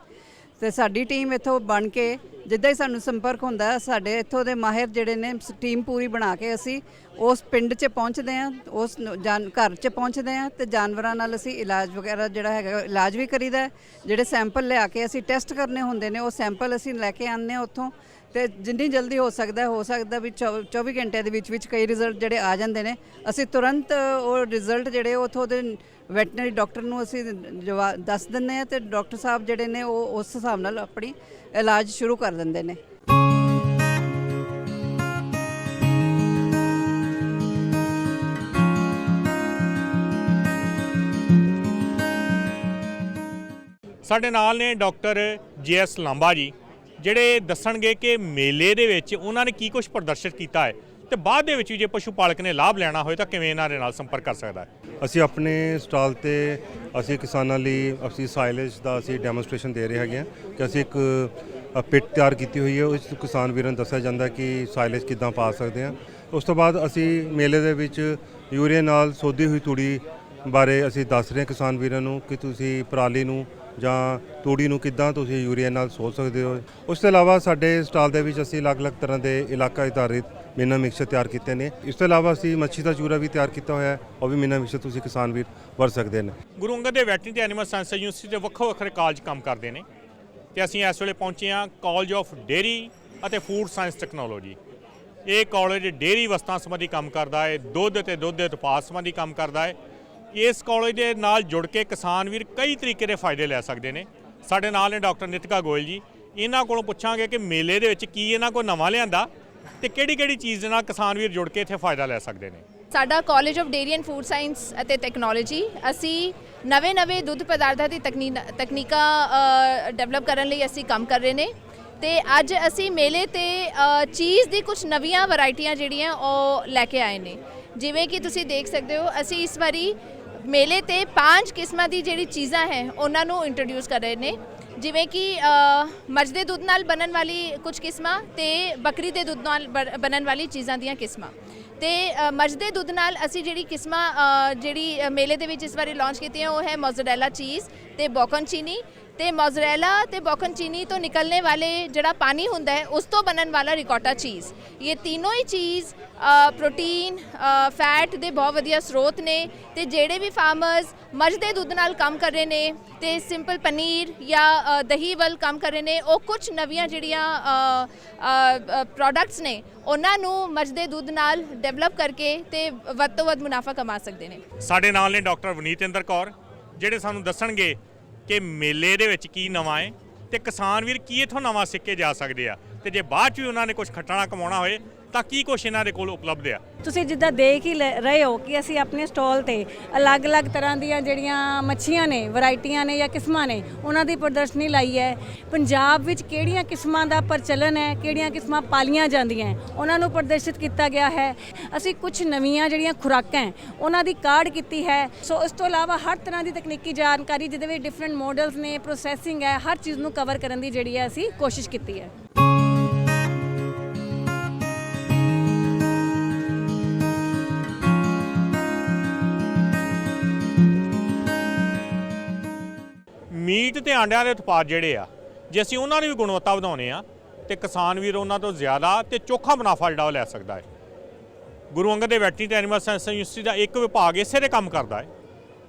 ਤੇ ਸਾਡੀ ਟੀਮ ਇੱਥੋਂ ਬਣ ਕੇ ਜਿੱਦਾਂ ਹੀ ਸਾਨੂੰ ਸੰਪਰਕ ਹੁੰਦਾ, ਸਾਡੇ ਇੱਥੋਂ ਦੇ ਮਾਹਿਰ ਜਿਹੜੇ ਨੇ ਟੀਮ ਪੂਰੀ ਬਣਾ ਕੇ ਅਸੀਂ ਉਸ ਪਿੰਡ 'ਚ ਪਹੁੰਚਦੇ ਹਾਂ, ਉਸ ਜਾਨ, ਘਰ 'ਚ ਪਹੁੰਚਦੇ ਹਾਂ ਤੇ ਜਾਨਵਰਾਂ ਨਾਲ ਅਸੀਂ ਇਲਾਜ ਵਗੈਰਾ ਜਿਹੜਾ ਹੈਗਾ, ਇਲਾਜ ਵੀ ਕਰੀਦਾ ਜਿਹੜੇ ਸੈਂਪਲ ਲਿਆ ਕੇ ਅਸੀਂ ਟੈਸਟ ਕਰਨੇ ਹੁੰਦੇ ਨੇ, ਉਹ ਸੈਂਪਲ ਅਸੀਂ ਲੈ ਕੇ ਆਉਂਦੇ ਹਾਂ ਉੱਥੋਂ ਤੇ ਜਿੰਨੀ ਜਲਦੀ ਹੋ ਸਕਦਾ ਹੋ ਸਕਦਾ ਵੀ ਚੌ- 24 ਘੰਟਿਆਂ ਦੇ ਵਿੱਚ ਵਿੱਚ ਕਈ ਰਿਜ਼ਲਟ ਜਿਹੜੇ ਆ ਜਾਂਦੇ ਨੇ। ਅਸੀਂ ਤੁਰੰਤ ਉਹ ਰਿਜ਼ਲਟ ਜਿਹੜੇ, ਉੱਥੋਂ ਦੇ ਵੈਟਰਨਰੀ ਡਾਕਟਰ ਨੂੰ ਅਸੀਂ ਜਵਾ- ਦੱਸ ਦਿੰਦੇ ਆ ਤੇ ਡਾਕਟਰ ਸਾਹਿਬ ਜਿਹੜੇ ਨੇ ਉਹ ਉਸ ਹਿਸਾਬ ਨਾਲ ਆਪਣੀ ਇਲਾਜ ਸ਼ੁਰੂ ਕਰ ਦਿੰਦੇ ਨੇ। ਸਾਡੇ ਨਾਲ ਨੇ ਡਾਕਟਰ ਜੀਐਸ ਲਾਂਬਾ ਜੀ। ਜਿਹੜੇ ਦੱਸਣਗੇ ਕਿ ਮੇਲੇ ਦੇ ਵਿੱਚ ਉਹਨਾਂ ਨੇ ਕੀ ਕੁਝ ਪ੍ਰਦਰਸ਼ਿਤ ਕੀਤਾ ਹੈ ਤੇ ਬਾਅਦ ਦੇ ਵਿੱਚ ਵੀ ਜੇ ਪਸ਼ੂ ਪਾਲਕ ਨੇ ਲਾਭ ਲੈਣਾ ਹੋਵੇ ਤਾਂ ਕਿਵੇਂ ਇਹਨਾਂ ਦੇ ਨਾਲ ਸੰਪਰਕ ਕਰ ਸਕਦਾ ਹੈ? ਅਸੀਂ ਆਪਣੇ ਸਟਾਲ ਤੇ ਅਸੀਂ ਕਿਸਾਨਾਂ ਲਈ ਅਸੀਂ ਸਾਇਲੇਜ ਦਾ ਅਸੀਂ ਡੈਮੋਨਸਟ੍ਰੇਸ਼ਨ ਦੇ ਰਹੇ ਹੈਗੇ ਹਾਂ ਕਿ ਅਸੀਂ ਇੱਕ ਪਿੱਟ ਤਿਆਰ ਕੀਤੀ ਹੋਈ ਹੈ। ਉਸ ਕਿਸਾਨ ਵੀਰਾਂ ਨੂੰ ਦੱਸਿਆ ਜਾਂਦਾ ਕਿ ਸਾਇਲੇਜ ਕਿੱਦਾਂ ਪਾ ਸਕਦੇ ਹਾਂ। ਉਸ ਤੋਂ ਬਾਅਦ ਅਸੀਂ ਮੇਲੇ ਦੇ ਵਿੱਚ ਯੂਰੀਆ ਨਾਲ ਸੋਧੀ ਹੋਈ ਤੂੜੀ ਬਾਰੇ ਅਸੀਂ ਦੱਸ ਰਹੇ ਹਾਂ ਕਿਸਾਨ ਵੀਰਾਂ ਨੂੰ ਕਿ ਤੁਸੀਂ ਪਰਾਲੀ ਨੂੰ ਜਾਂ ਤੂੜੀ ਨੂੰ ਕਿੱਦਾਂ ਤੁਸੀਂ ਯੂਰੀਆ ਨਾਲ ਸੋਧ ਸਕਦੇ ਹੋ? ਉਸ ਤੋਂ ਇਲਾਵਾ ਸਾਡੇ ਸਟਾਲ ਦੇ ਵਿੱਚ ਅਸੀਂ ਅਲੱਗ-ਅਲੱਗ ਤਰ੍ਹਾਂ ਦੇ ਇਲਾਕਾ ਆਧਾਰਿਤ ਮਿਨਾ ਮਿਕਸਚਰ ਤਿਆਰ ਕੀਤੇ ਨੇ। ਇਸ ਤੋਂ ਇਲਾਵਾ ਅਸੀਂ ਮੱਛੀ ਦਾ ਚੂਰਾ ਵੀ ਤਿਆਰ ਕੀਤਾ ਹੋਇਆ ਹੈ, ਉਹ ਵੀ ਮਿਨਾ ਮਿਕਸਚਰ ਤੁਸੀਂ ਕਿਸਾਨ ਵੀਰ ਵਰ ਸਕਦੇ ਨੇ। ਗੁਰੂ ਅੰਗਦ ਦੇ ਵੈਟਰਨਰੀ ਤੇ ਐਨੀਮਲ ਸਾਇੰਸ ਯੂਨੀਵਰਸਿਟੀ ਦੇ ਵੱਖੋ ਵੱਖਰੇ ਕਾਲਜ ਕੰਮ ਕਰਦੇ ਨੇ ਤੇ ਅਸੀਂ ਇਸ ਵੇਲੇ ਪਹੁੰਚੇ ਹਾਂ ਕਾਲਜ ਆਫ ਡੇਅਰੀ ਅਤੇ ਫੂਡ ਸਾਇੰਸ ਟੈਕਨੋਲੋਜੀ ਇਹ ਕਾਲਜ ਡੇਅਰੀ ਵਸਤਾਂ ਸੰਬੰਧੀ ਕੰਮ ਕਰਦਾ ਹੈ, ਦੁੱਧ ਤੇ ਦੁੱਧ ਦੇ ਉਤਪਾਦ ਸੰਬੰਧੀ ਕੰਮ ਕਰਦਾ ਹੈ। ਇਸ ਕਾਲਜ ਦੇ ਨਾਲ ਜੁੜ ਕੇ ਕਿਸਾਨ ਵੀਰ ਕਈ ਤਰੀਕੇ ਦੇ ਫਾਇਦੇ ਲੈ ਸਕਦੇ ਨੇ। ਸਾਡੇ ਨਾਲ ਨੇ ਡਾਕਟਰ ਨਿਤਿਕਾ ਗੋਇਲ ਜੀ। ਇਹਨਾਂ ਕੋਲੋਂ ਪੁੱਛਾਂਗੇ ਕਿ ਮੇਲੇ ਦੇ ਵਿੱਚ ਕੀ ਇਹਨਾਂ ਕੋਲ ਨਵਾਂ ਲਿਆਂਦਾ ਤੇ ਕਿਹੜੀ ਕਿਹੜੀ ਚੀਜ਼ ਦੇ ਨਾਲ ਕਿਸਾਨ ਵੀਰ ਜੁੜ ਕੇ ਇੱਥੇ ਫਾਇਦਾ ਲੈ ਸਕਦੇ ਨੇ। ਸਾਡਾ college of dairy and food science ਅਤੇ ਟੈਕਨੋਲੋਜੀ ਅਸੀਂ ਨਵੇਂ-ਨਵੇਂ ਦੁੱਧ ਪਦਾਰਥਾਂ ਦੀ ਤਕਨੀ- ਤਕਨੀਕਾਂ ਡਿਵੈਲਪ ਕਰਨ ਲਈ ਅਸੀਂ ਕੰਮ ਕਰ ਰਹੇ ਨੇ। ਤੇ ਅੱਜ ਅਸੀਂ ਮੇਲੇ ਤੇ ਚੀਜ਼ ਦੀ ਕੁਝ ਨਵੀਆਂ ਵੈਰਾਈਟੀਆਂ ਜਿਹੜੀਆਂ ਉਹ ਲੈ ਕੇ ਆਏ ਨੇ। ਜਿਵੇਂ ਕਿ ਤੁਸੀਂ ਦੇਖ ਸਕਦੇ ਹੋ, ਅਸੀਂ ਇਸ ਵਾਰੀ ਮੇਲੇ ਤੇ ਪੰਜ ਕਿਸਮਾਂ ਦੀ ਜਿਹੜੀ ਚੀਜ਼ਾਂ ਹੈ ਉਹਨਾਂ ਨੂੰ ਇੰਟਰੋਡਿਊਸ ਕਰ ਰਹੇ ਨੇ। ਜਿਵੇਂ ਕਿ ਅ, ਮੱਝ ਦੁੱਧ ਨਾਲ ਬਣਨ ਵਾਲੀ ਕੁਝ ਕਿਸਮਾਂ ਤੇ ਬੱਕਰੀ ਦੇ ਦੁੱਧ ਨਾਲ ਬਣ- ਬਣਨ ਵਾਲੀ ਚੀਜ਼ਾਂ ਦੀਆਂ ਕਿਸਮਾਂ। ਤੇ ਅ, ਮੱਝ ਦੇ ਦੁੱਧ ਨਾਲ ਅਸੀਂ ਜਿਹੜੀ ਕਿਸਮਾਂ ਜਿਹੜੀ ਮੇਲੇ ਦੇ ਵਿੱਚ ਇਸ ਵਾਰੀ ਲਾਂਚ ਕੀਤੀਆਂ ਉਹ ਹੈ ਮੋਜ਼ਰੇਲਾ ਚੀਜ਼ ਤੇ ਬੋਕਨ ਚੀਨੀ ਤੇ ਮੋਜ਼ਰੇਲਾ ਤੇ ਬੋਕਨ ਚੀਨੀ ਤੋਂ ਨਿਕਲਨੇ ਵਾਲੇ ਜਿਹੜਾ ਪਾਣੀ ਹੁੰਦਾ ਹੈ, ਉਸ ਤੋਂ ਬਣਨ ਵਾਲਾ ਰਿਕੋਟਾ ਚੀਜ਼। ਇਹ ਤਿੰਨੋਂ ਹੀ ਚੀਜ਼ ਪ੍ਰੋਟੀਨ ਫੈਟ ਦੇ ਬਹੁਤ ਵਧੀਆ ਸਰੋਤ ਨੇ ਤੇ ਜਿਹੜੇ ਵੀ ਫਾਰਮਰਸ ਮੱਝ ਦੇ ਦੁੱਧ ਨਾਲ ਕੰਮ ਕਰ ਰਹੇ ਨੇ ਤੇ ਸਿੰਪਲ ਪਨੀਰ ਜਾਂ ਦਹੀਂ ਵੱਲ ਕੰਮ ਕਰ ਰਹੇ ਨੇ, ਉਹ ਕੁਝ ਨਵੀਆਂ ਜਿਹੜੀਆਂ ਪ੍ਰੋਡਕਟਸ ਨੇ, ਉਹਨਾਂ ਨੂੰ ਮੱਝ ਦੇ ਦੁੱਧ ਨਾਲ ਡਿਵੈਲਪ ਕਰਕੇ ਤੇ ਵੱਧ ਤੋਂ ਵੱਧ ਮੁਨਾਫਾ ਕਮਾ ਸਕਦੇ ਨੇ। ਸਾਡੇ ਨਾਲ ਨੇ ਡਾਕਟਰ ਵਨੀਤਿੰਦਰ ਕੌਰ, ਜਿਹੜੇ ਸਾਨੂੰ ਦੱਸਣਗੇ ਕਿ ਮੇਲੇ ਦੇ ਵਿੱਚ ਕੀ ਨਵਾਂ ਹੈ ਤੇ ਕਿਸਾਨ ਵੀਰ ਕੀ ਇਥੋਂ ਨਵਾਂ ਸਿੱਕੇ ਜਾ ਸਕਦੇ ਆ ਤੇ ਜੇ ਬਾਅਦ ਚ ਵੀ ਉਹਨਾਂ ਨੇ ਕੁਝ ਖੱਟਣਾ ਕਮਾਉਣਾ ਹੋਏ ਤਾਂ ਕੀ ਕੁਛ ਇਹਨਾਂ ਦੇ ਕੋਲ ਉਪਲਬਧ ਆ? ਤੁਸੀਂ ਜਿੱਦਾਂ ਦੇਖ ਹੀ ਲੈ- ਰਹੇ ਹੋ ਕਿ ਅਸੀਂ ਆਪਣੇ ਸਟਾਲ ਤੇ ਅਲੱਗ-ਅਲੱਗ ਤਰ੍ਹਾਂ ਦੀਆਂ ਜਿਹੜੀਆਂ ਮੱਛੀਆਂ ਨੇ ਵੈਰਾਈਟੀਆਂ ਨੇ ਜਾਂ ਕਿਸਮਾਂ ਨੇ ਉਹਨਾਂ ਦੀ ਪ੍ਰਦਰਸ਼ਨੀ ਲਾਈ ਹੈ। ਪੰਜਾਬ ਵਿੱਚ ਕਿਹੜੀਆਂ ਕਿਸਮਾਂ ਦਾ ਪ੍ਰਚਲਨ ਹੈ ਕਿਹੜੀਆਂ ਕਿਸਮਾਂ ਪਾਲੀਆਂ ਜਾਂਦੀਆਂ ਹੈ, ਉਹਨਾਂ ਨੂੰ ਪ੍ਰਦਰਸ਼ਿਤ ਕੀਤਾ ਗਿਆ ਹੈ। ਅਸੀਂ ਕੁਝ ਨਵੀਆਂ ਜਿਹੜੀਆਂ ਖੁਰਾਕਾਂ ਹੈ, ਉਹਨਾਂ ਦੀ ਕਾਢ ਕੀਤੀ ਹੈ। ਸੋ ਇਸ ਤੋਂ ਇਲਾਵਾ ਹਰ ਤਰ੍ਹਾਂ ਦੀ ਤਕਨੀਕੀ ਜਾਣਕਾਰੀ ਜਿਹਦੇ ਵਿੱਚ ਡਿਫਰੈਂਟ ਮਾਡਲਸ ਨੇ ਪ੍ਰੋਸੈਸਿੰਗ ਹੈ ਹਰ ਚੀਜ਼ ਨੂੰ ਕਵਰ ਕਰਨ ਦੀ ਜਿਹੜੀ ਹੈ ਅਸੀਂ ਕੋਸ਼ਿਸ਼ ਕੀਤੀ ਹੈ। ਮੀਟ ਤੇ ਆਂਡਿਆਂ ਦੇ ਉਤਪਾਦ ਜਿਹੜੇ ਆ, ਜੇ ਅਸੀਂ ਉਹਨਾਂ ਦੀ ਵੀ ਗੁਣਵੱਤਾ ਵਧਾਉਣੇ ਆ, ਤੇ ਕਿਸਾਨ ਵੀਰ ਉਹਨਾਂ ਤੋਂ ਜ਼ਿਆਦਾ ਤੇ ਚੋਖਾ ਮੁਨਾਫਾ ਜਿਹੜਾ ਉਹ ਲੈ ਸਕਦਾ ਹੈ। Guru Angad Dev veterinary animal science university ਦਾ ਇੱਕ ਵਿਭਾਗ ਇਸੇ ਦੇ ਕੰਮ ਕਰਦਾ ਹੈ।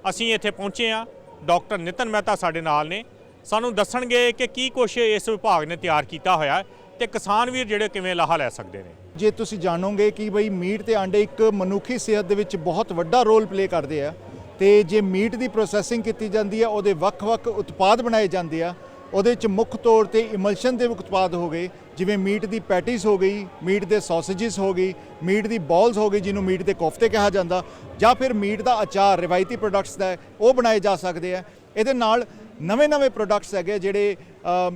ਅਸੀਂ ਇੱਥੇ ਪਹੁੰਚੇ ਆ ਡਾਕਟਰ ਨਿਤਨ ਮਹਿਤਾ ਸਾਡੇ ਨਾਲ ਨੇ। ਸਾਨੂੰ ਦੱਸਣਗੇ ਕਿ ਕੀ ਕੁਛ ਇਸ ਵਿਭਾਗ ਨੇ ਤਿਆਰ ਕੀਤਾ ਹੋਇਆ ਹੈ ਤੇ ਕਿਸਾਨ ਵੀਰ ਜਿਹੜੇ ਕਿਵੇਂ ਲਾਹਾ ਲੈ ਸਕਦੇ ਨੇ। ਜੇ ਤੁਸੀਂ ਜਾਣੋਗੇ ਕਿ ਬਈ ਮੀਟ ਤੇ ਆਂਡੇ ਇੱਕ ਮਨੁੱਖੀ ਸਿਹਤ ਦੇ ਵਿੱਚ ਬਹੁਤ ਵੱਡਾ ਰੋਲ ਪਲੇ ਕਰਦੇ ਆ ਤੇ ਜੇ ਮੀਟ ਦੀ ਪ੍ਰੋਸੈਸਿੰਗ ਕੀਤੀ ਜਾਂਦੀ ਆ, ਉਹਦੇ ਵੱਖ-ਵੱਖ ਉਤਪਾਦ ਬਣਾਏ ਜਾਂਦੇ ਆ, ਉਹਦੇ ਵਿੱਚ ਮੁੱਖ ਤੌਰ ਤੇ ਇਮਲਸ਼ਨ ਦੇ ਉਤਪਾਦ ਹੋ ਗਏ, ਜਿਵੇਂ ਮੀਟ ਦੀ ਪੈਟੀਜ਼ ਹੋ ਗਈ, ਮੀਟ ਦੇ ਸੌਸੇजेस ਹੋ ਗਈ, ਮੀਟ ਦੀ ਬਾਲਸ ਹੋ ਗਈ, ਜਿਹਨੂੰ ਮੀਟ ਦੇ ਕੋਫਤੇ ਕਿਹਾ ਜਾਂਦਾ, ਜਾਂ ਫਿਰ ਮੀਟ ਦਾ ਅਚਾਰ, ਰਿਵਾਇਤੀ ਪ੍ਰੋਡਕਟਸ ਦਾ ਉਹ ਬਣਾਏ ਜਾ ਸਕਦੇ ਆ। ਇਹਦੇ ਨਾਲ ਨਵੇਂ-ਨਵੇਂ ਪ੍ਰੋਡਕਟਸ ਹੈਗੇ ਜਿਹੜੇ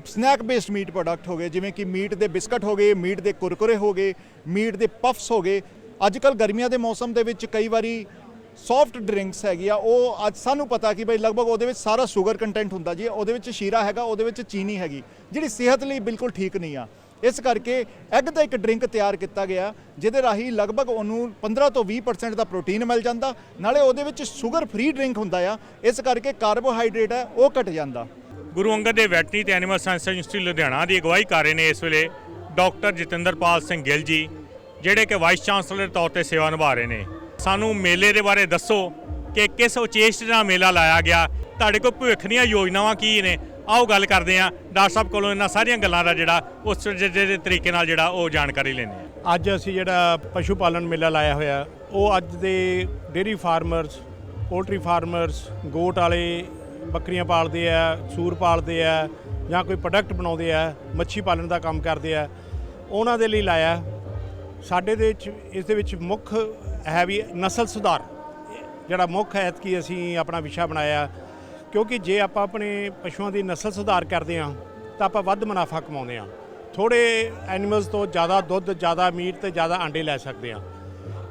ਸਨੈਕ ਬੇਸਡ ਮੀਟ ਪ੍ਰੋਡਕਟ ਹੋ ਗਏ, ਜਿਵੇਂ ਕਿ ਮੀਟ ਦੇ ਬਿਸਕਟ ਹੋ ਗਏ, ਮੀਟ ਦੇ ਕੁਰਕੁਰੇ ਹੋ ਗਏ, ਮੀਟ ਦੇ ਪਫਸ ਹੋ ਗਏ। ਅੱਜ ਕੱਲ ਗਰਮੀਆਂ ਦੇ ਮੌਸਮ ਦੇ ਵਿੱਚ ਕਈ ਵਾਰੀ ਸੌਫਟ ਡਰਿੰਕਸ ਹੈਗੀ ਆ, ਉਹ ਅੱਜ ਸਾਨੂੰ ਪਤਾ ਕਿ ਬਈ ਲਗਭਗ ਉਹਦੇ ਵਿੱਚ ਸਾਰਾ ਸ਼ੂਗਰ ਕੰਟੈਂਟ ਹੁੰਦਾ ਜੀ, ਉਹਦੇ ਵਿੱਚ ਸ਼ੀਰਾ ਹੈਗਾ, ਉਹਦੇ ਵਿੱਚ ਚੀਨੀ ਹੈਗੀ, ਜਿਹੜੀ ਸਿਹਤ ਲਈ ਬਿਲਕੁਲ ਠੀਕ ਨਹੀਂ ਆ। ਇਸ ਕਰਕੇ ਐਗ ਦਾ ਇੱਕ ਡਰਿੰਕ ਤਿਆਰ ਕੀਤਾ ਗਿਆ, ਜਿਹਦੇ ਰਾਹੀਂ ਲਗਭਗ ਉਹਨੂੰ 15 ਤੋਂ 20% ਦਾ ਪ੍ਰੋਟੀਨ ਮਿਲ ਜਾਂਦਾ, ਨਾਲੇ ਉਹਦੇ ਵਿੱਚ ਸ਼ੂਗਰ ਫ੍ਰੀ ਡਰਿੰਕ ਹੁੰਦਾ ਆ, ਇਸ ਕਰਕੇ ਕਾਰਬੋਹਾਈਡਰੇਟ ਹੈ, ਉਹ ਘਟ ਜਾਂਦਾ। ਗੁਰੂ ਅੰਗਦ ਦੇਵ ਵੈਟਰਨਰੀ ਤੇ ਐਨੀਮਲ ਸਾਇੰਸ ਯੂਨੀਵਰਸਿਟੀ ਲੁਧਿਆਣਾ ਦੀ ਅਗਵਾਈ ਕਰ ਰਹੇ ਨੇ ਇਸ ਵੇਲੇ ਡਾਕਟਰ ਜਤਿੰਦਰਪਾਲ ਸਿੰਘ ਗਿੱਲ ਜੀ, ਜਿਹੜੇ ਕਿ ਵਾਈਸ ਚਾਂਸਲਰ ਤੌਰ ਤੇ ਸੇਵਾ ਨਿਭਾ ਰਹੇ ਨੇ। ਸਾਨੂੰ ਮੇਲੇ ਦੇ ਬਾਰੇ ਦੱਸੋ ਕਿ ਕਿਸ ਉਚੇਸ਼ ਨਾਲ ਮੇਲਾ ਲਾਇਆ ਗਿਆ? ਤੁਹਾਡੇ ਕੋਲ ਭਵਿੱਖ ਦੀਆਂ ਯੋਜਨਾਵਾਂ ਕੀ ਨੇ? ਆਓ ਗੱਲ ਕਰਦੇ ਹਾਂ ਡਾਕਟਰ ਸਾਹਿਬ ਕੋਲੋਂ ਇਹਨਾਂ ਸਾਰੀਆਂ ਗੱਲਾਂ ਦਾ ਜਿਹੜਾ ਉਸ ਜਿਹੜੇ ਤਰੀਕੇ ਨਾਲ ਜਿਹੜਾ ਉਹ ਜਾਣਕਾਰੀ ਲੈਂਦੇ ਹਾਂ। ਅੱਜ ਅਸੀਂ ਜਿਹੜਾ ਪਸ਼ੂ ਪਾਲਣ ਮੇਲਾ ਲਾਇਆ ਹੋਇਆ, ਉਹ ਅੱਜ ਦੇ dairy farmers, poultry farmers, goat ਵਾਲੇ ਬੱਕਰੀਆਂ ਪਾਲਦੇ ਆ, ਸੂਰ ਪਾਲਦੇ ਆ ਜਾਂ ਕੋਈ ਪ੍ਰੋਡਕਟ ਬਣਾਉਂਦੇ ਆ, ਮੱਛੀ ਪਾਲਣ ਦਾ ਕੰਮ ਕਰਦੇ ਆ, ਉਹਨਾਂ ਦੇ ਲਈ ਲਾਇਆ। ਸਾਡੇ ਦੇ ਇਸ ਦੇ ਵਿੱਚ ਮੁੱਖ ਹੈ ਵੀ ਨਸਲ ਸੁਧਾਰ, ਜਿਹੜਾ ਮੁੱਖ ਹੈ ਕਿ ਅਸੀਂ ਆਪਣਾ ਵਿਸ਼ਾ ਬਣਾਇਆ। ਕਿਉਂਕਿ ਜੇ ਆਪਾਂ ਆਪਣੇ ਪਸ਼ੂਆਂ ਦੀ ਨਸਲ ਸੁਧਾਰ ਕਰਦੇ ਹਾਂ, ਤਾਂ ਆਪਾਂ ਵੱਧ ਮੁਨਾਫਾ ਕਮਾਉਂਦੇ ਹਾਂ। ਥੋੜੇ ਐਨੀਮਲਸ ਤੋਂ ਜ਼ਿਆਦਾ ਦੁੱਧ, ਜ਼ਿਆਦਾ ਮੀਟ ਤੇ ਜ਼ਿਆਦਾ ਆਂਡੇ ਲੈ ਸਕਦੇ ਹਾਂ।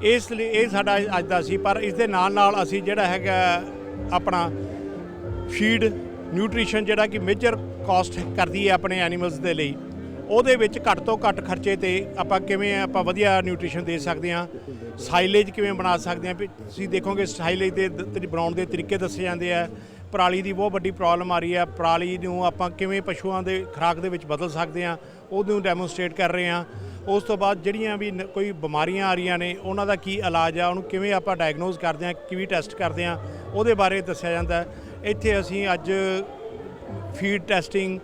ਇਸ ਲਈ ਇਹ ਸਾਡਾ ਅੱਜ ਦਾ ਸੀ, ਪਰ ਇਸ ਦੇ ਨਾਲ ਨਾਲ ਅਸੀਂ ਜਿਹੜਾ ਹੈਗਾ ਆਪਣਾ ਫੀਡ ਨਿਊਟ੍ਰੀਸ਼ਨ ਜਿਹੜਾ ਕਿ ਮੇਜਰ ਕਾਸਟ ਕਰਦੀ ਹੈ ਆਪਣੇ ਐਨੀਮਲਸ ਦੇ ਲਈ। ਉਹਦੇ ਵਿੱਚ ਘੱਟ ਤੋਂ ਘੱਟ ਖਰਚੇ ਤੇ ਆਪਾਂ ਕਿਵੇਂ ਆਪਾਂ ਵਧੀਆ ਨਿਊਟ੍ਰੀਸ਼ਨ ਦੇ ਸਕਦੇ ਹਾਂ ਸਾਈਲੇਜ ਕਿਵੇਂ ਬਣਾ ਸਕਦੇ ਹਾਂ, ਵੀ ਤੁਸੀਂ ਦੇਖੋਗੇ ਸਾਈਲੇਜ ਦੇ ਬਣਾਉਣ ਦੇ ਤਰੀਕੇ ਦੱਸੇ ਜਾਂਦੇ ਆ, ਪਰਾਲੀ ਦੀ ਬਹੁਤ ਵੱਡੀ ਪ੍ਰੋਬਲਮ ਆ ਰਹੀ ਹੈ ਪਰਾਲੀ ਨੂੰ ਆਪਾਂ ਕਿਵੇਂ ਪਸ਼ੂਆਂ ਦੇ ਖੁਰਾਕ ਦੇ ਵਿੱਚ ਬਦਲ ਸਕਦੇ ਹਾਂ, ਉਹਨੂੰ ਡੈਮੋਨਸਟ੍ਰੇਟ ਕਰ ਰਹੇ ਹਾਂ, ਉਸ ਤੋਂ ਬਾਅਦ ਜਿਹੜੀਆਂ ਵੀ ਨ- ਕੋਈ ਬਿਮਾਰੀਆਂ ਆ ਰਹੀਆਂ ਨੇ, ਉਹਨਾਂ ਦਾ ਕੀ ਇਲਾਜ ਆ, ਉਹਨੂੰ ਕਿਵੇਂ ਆਪਾਂ ਡਾਇਗਨੋਸ ਕਰਦੇ ਹਾਂ, ਕਿਵੇਂ ਟੈਸਟ ਕਰਦੇ ਹਾਂ, ਉਹਦੇ ਬਾਰੇ ਦੱਸਿਆ ਜਾਂਦਾ। ਇੱਥੇ ਅਸੀਂ ਅੱਜ ਫੀਡ ਟੈਸਟਿੰਗ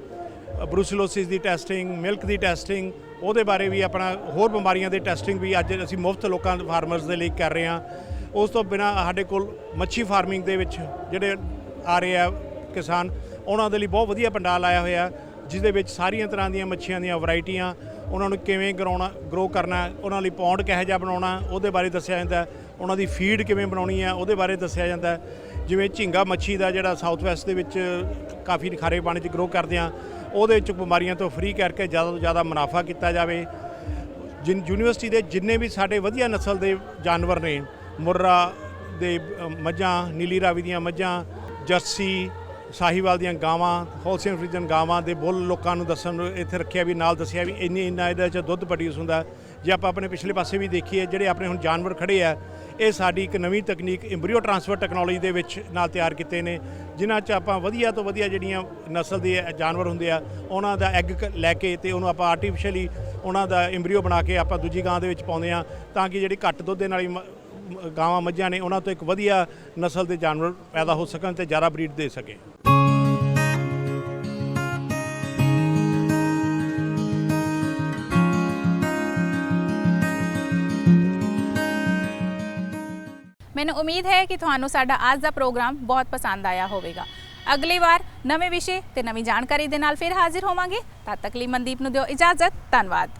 ਬਰੂਸਲੋਸਿਸ ਦੀ ਟੈਸਟਿੰਗ ਮਿਲਕ ਦੀ ਟੈਸਟਿੰਗ ਉਹਦੇ ਬਾਰੇ ਵੀ ਆਪਣਾ ਹੋਰ ਬਿਮਾਰੀਆਂ ਦੇ ਟੈਸਟਿੰਗ ਵੀ ਅੱਜ ਅਸੀਂ ਮੁਫਤ ਲੋਕਾਂ ਫਾਰਮਰਸ ਦੇ ਲਈ ਕਰ ਰਹੇ ਹਾਂ। ਉਸ ਤੋਂ ਬਿਨਾ ਸਾਡੇ ਕੋਲ ਮੱਛੀ ਫਾਰਮਿੰਗ ਦੇ ਵਿੱਚ ਜਿਹੜੇ ਆ ਰਹੇ ਆ ਕਿਸਾਨ, ਉਹਨਾਂ ਦੇ ਲਈ ਬਹੁਤ ਵਧੀਆ ਪੰਡਾਲ ਆਇਆ ਹੋਇਆ ਜਿਸ ਦੇ ਵਿੱਚ ਸਾਰੀਆਂ ਤਰ੍ਹਾਂ ਦੀਆਂ ਮੱਛੀਆਂ ਦੀਆਂ ਵੈਰਾਈਟੀਆਂ ਉਹਨਾਂ ਨੂੰ ਕਿਵੇਂ ਗਰਾਉਣਾ ਗਰੋ ਕਰਨਾ, ਉਹਨਾਂ ਲਈ ਪੌਂਡ ਕਿਹੋ ਜਿਹਾ ਬਣਾਉਣਾ, ਉਹਦੇ ਬਾਰੇ ਦੱਸਿਆ ਜਾਂਦਾ, ਉਹਨਾਂ ਦੀ ਫੀਡ ਕਿਵੇਂ ਬਣਾਉਣੀ ਹੈ ਉਹਦੇ ਬਾਰੇ ਦੱਸਿਆ ਜਾਂਦਾ। ਜਿਵੇਂ ਝਿੰਗਾ ਮੱਛੀ ਦਾ ਜਿਹੜਾ ਸਾਊਥ ਵੈਸਟ ਦੇ ਵਿੱਚ ਕਾਫੀ ਖਾਰੇ ਪਾਣੀ 'ਚ ਗਰੋ ਕਰਦੇ ਆ ਉਹਦੇ ਵਿੱਚ ਬਿਮਾਰੀਆਂ ਤੋਂ ਫ੍ਰੀ ਕਰਕੇ ਜ਼ਿਆਦਾ ਤੋਂ ਜ਼ਿਆਦਾ ਮੁਨਾਫਾ ਕੀਤਾ ਜਾਵੇ। ਜਿਨ, ਯੂਨੀਵਰਸਿਟੀ ਦੇ ਜਿੰਨੇ ਵੀ ਸਾਡੇ ਵਧੀਆ ਨਸਲ ਦੇ ਜਾਨਵਰ ਨੇ, ਮੁਰਰਾ ਦੇ ਮੱਝਾਂ, ਨੀਲੀ ਰਾਵੀ ਦੀਆਂ ਮੱਝਾਂ, ਜਰਸੀ, ਸਾਹੀਵਾਲ ਦੀਆਂ ਗਾਵਾਂ ਹੋਲਸੇਲ ਫਰੀਜਨ ਗਾਵਾਂ ਦੇ ਬੁੱਲ ਲੋਕਾਂ ਨੂੰ ਦੱਸਣ ਨੂੰ ਇੱਥੇ ਰੱਖਿਆ ਵੀ, ਨਾਲ ਦੱਸਿਆ ਵੀ ਇੰਨੀ ਇੰਨਾ ਇਹਦੇ ਚ ਦੁੱਧ ਪ੍ਰੋਡਿਊਸ ਹੁੰਦਾ। ਜੇ ਆਪਾਂ ਆਪਣੇ ਪਿਛਲੇ ਪਾਸੇ ਵੀ ਦੇਖੀਏ, ਜਿਹੜੇ ਆਪਣੇ ਹੁਣ ਜਾਨਵਰ ਖੜੇ ਆ ਇਹ ਸਾਡੀ ਇੱਕ ਨਵੀਂ ਤਕਨੀਕ ਇੰਬਰੀਓ ਟਰਾਂਸਫਰ ਟੈਕਨੋਲੋਜੀ ਦੇ ਵਿੱਚ ਨਾਲ ਤਿਆਰ ਕੀਤੇ ਨੇ, ਜਿਨ੍ਹਾਂ 'ਚ ਆਪਾਂ ਵਧੀਆ ਤੋਂ ਵਧੀਆ ਜਿਹੜੀਆਂ ਨਸਲ ਦੇ ਜਾਨਵਰ ਹੁੰਦੇ ਆ, ਉਹਨਾਂ ਦਾ ਐਗ ਲੈ ਕੇ ਤੇ ਉਹਨੂੰ ਆਪਾਂ ਆਰਟੀਫੀਸ਼ੀਅਲੀ ਉਹਨਾਂ ਦਾ ਇੰਬਰੀਓ ਬਣਾ ਕੇ ਆਪਾਂ ਦੂਜੀ ਗਾਂ ਦੇ ਵਿੱਚ ਪਾਉਂਦੇ ਆ ਤਾਂ ਕਿ ਜਿਹੜੀ ਘੱਟ ਦੁੱਧ ਦੇ ਨਾਲ ਹੀ ਮ- ਗਾਵਾਂ ਮੱਝਾਂ ਨੇ, ਉਹਨਾਂ ਤੋਂ ਇੱਕ ਵਧੀਆ ਨਸਲ ਦੇ ਜਾਨਵਰ ਪੈਦਾ ਹੋ ਸਕਣ ਤੇ ਜ਼ਿਆਦਾ ਬਰੀਡ ਦੇ ਸਕੇ ਮੈਨੂੰ ਉਮੀਦ ਹੈ ਕਿ ਤੁਹਾਨੂੰ ਸਾਡਾ ਅੱਜ ਦਾ ਪ੍ਰੋਗਰਾਮ ਬਹੁਤ ਪਸੰਦ ਆਇਆ ਹੋਵੇਗਾ। ਅਗਲੀ ਵਾਰ ਨਵੇਂ ਵਿਸ਼ੇ ਤੇ ਨਵੀਂ ਜਾਣਕਾਰੀ ਦੇ ਨਾਲ ਫਿਰ ਹਾਜ਼ਰ ਹੋਵਾਂਗੇ। ਤਦ ਤੱਕ ਲਈ ਮਨਦੀਪ ਨੂੰ ਦਿਓ ਇਜਾਜ਼ਤ। ਧੰਨਵਾਦ।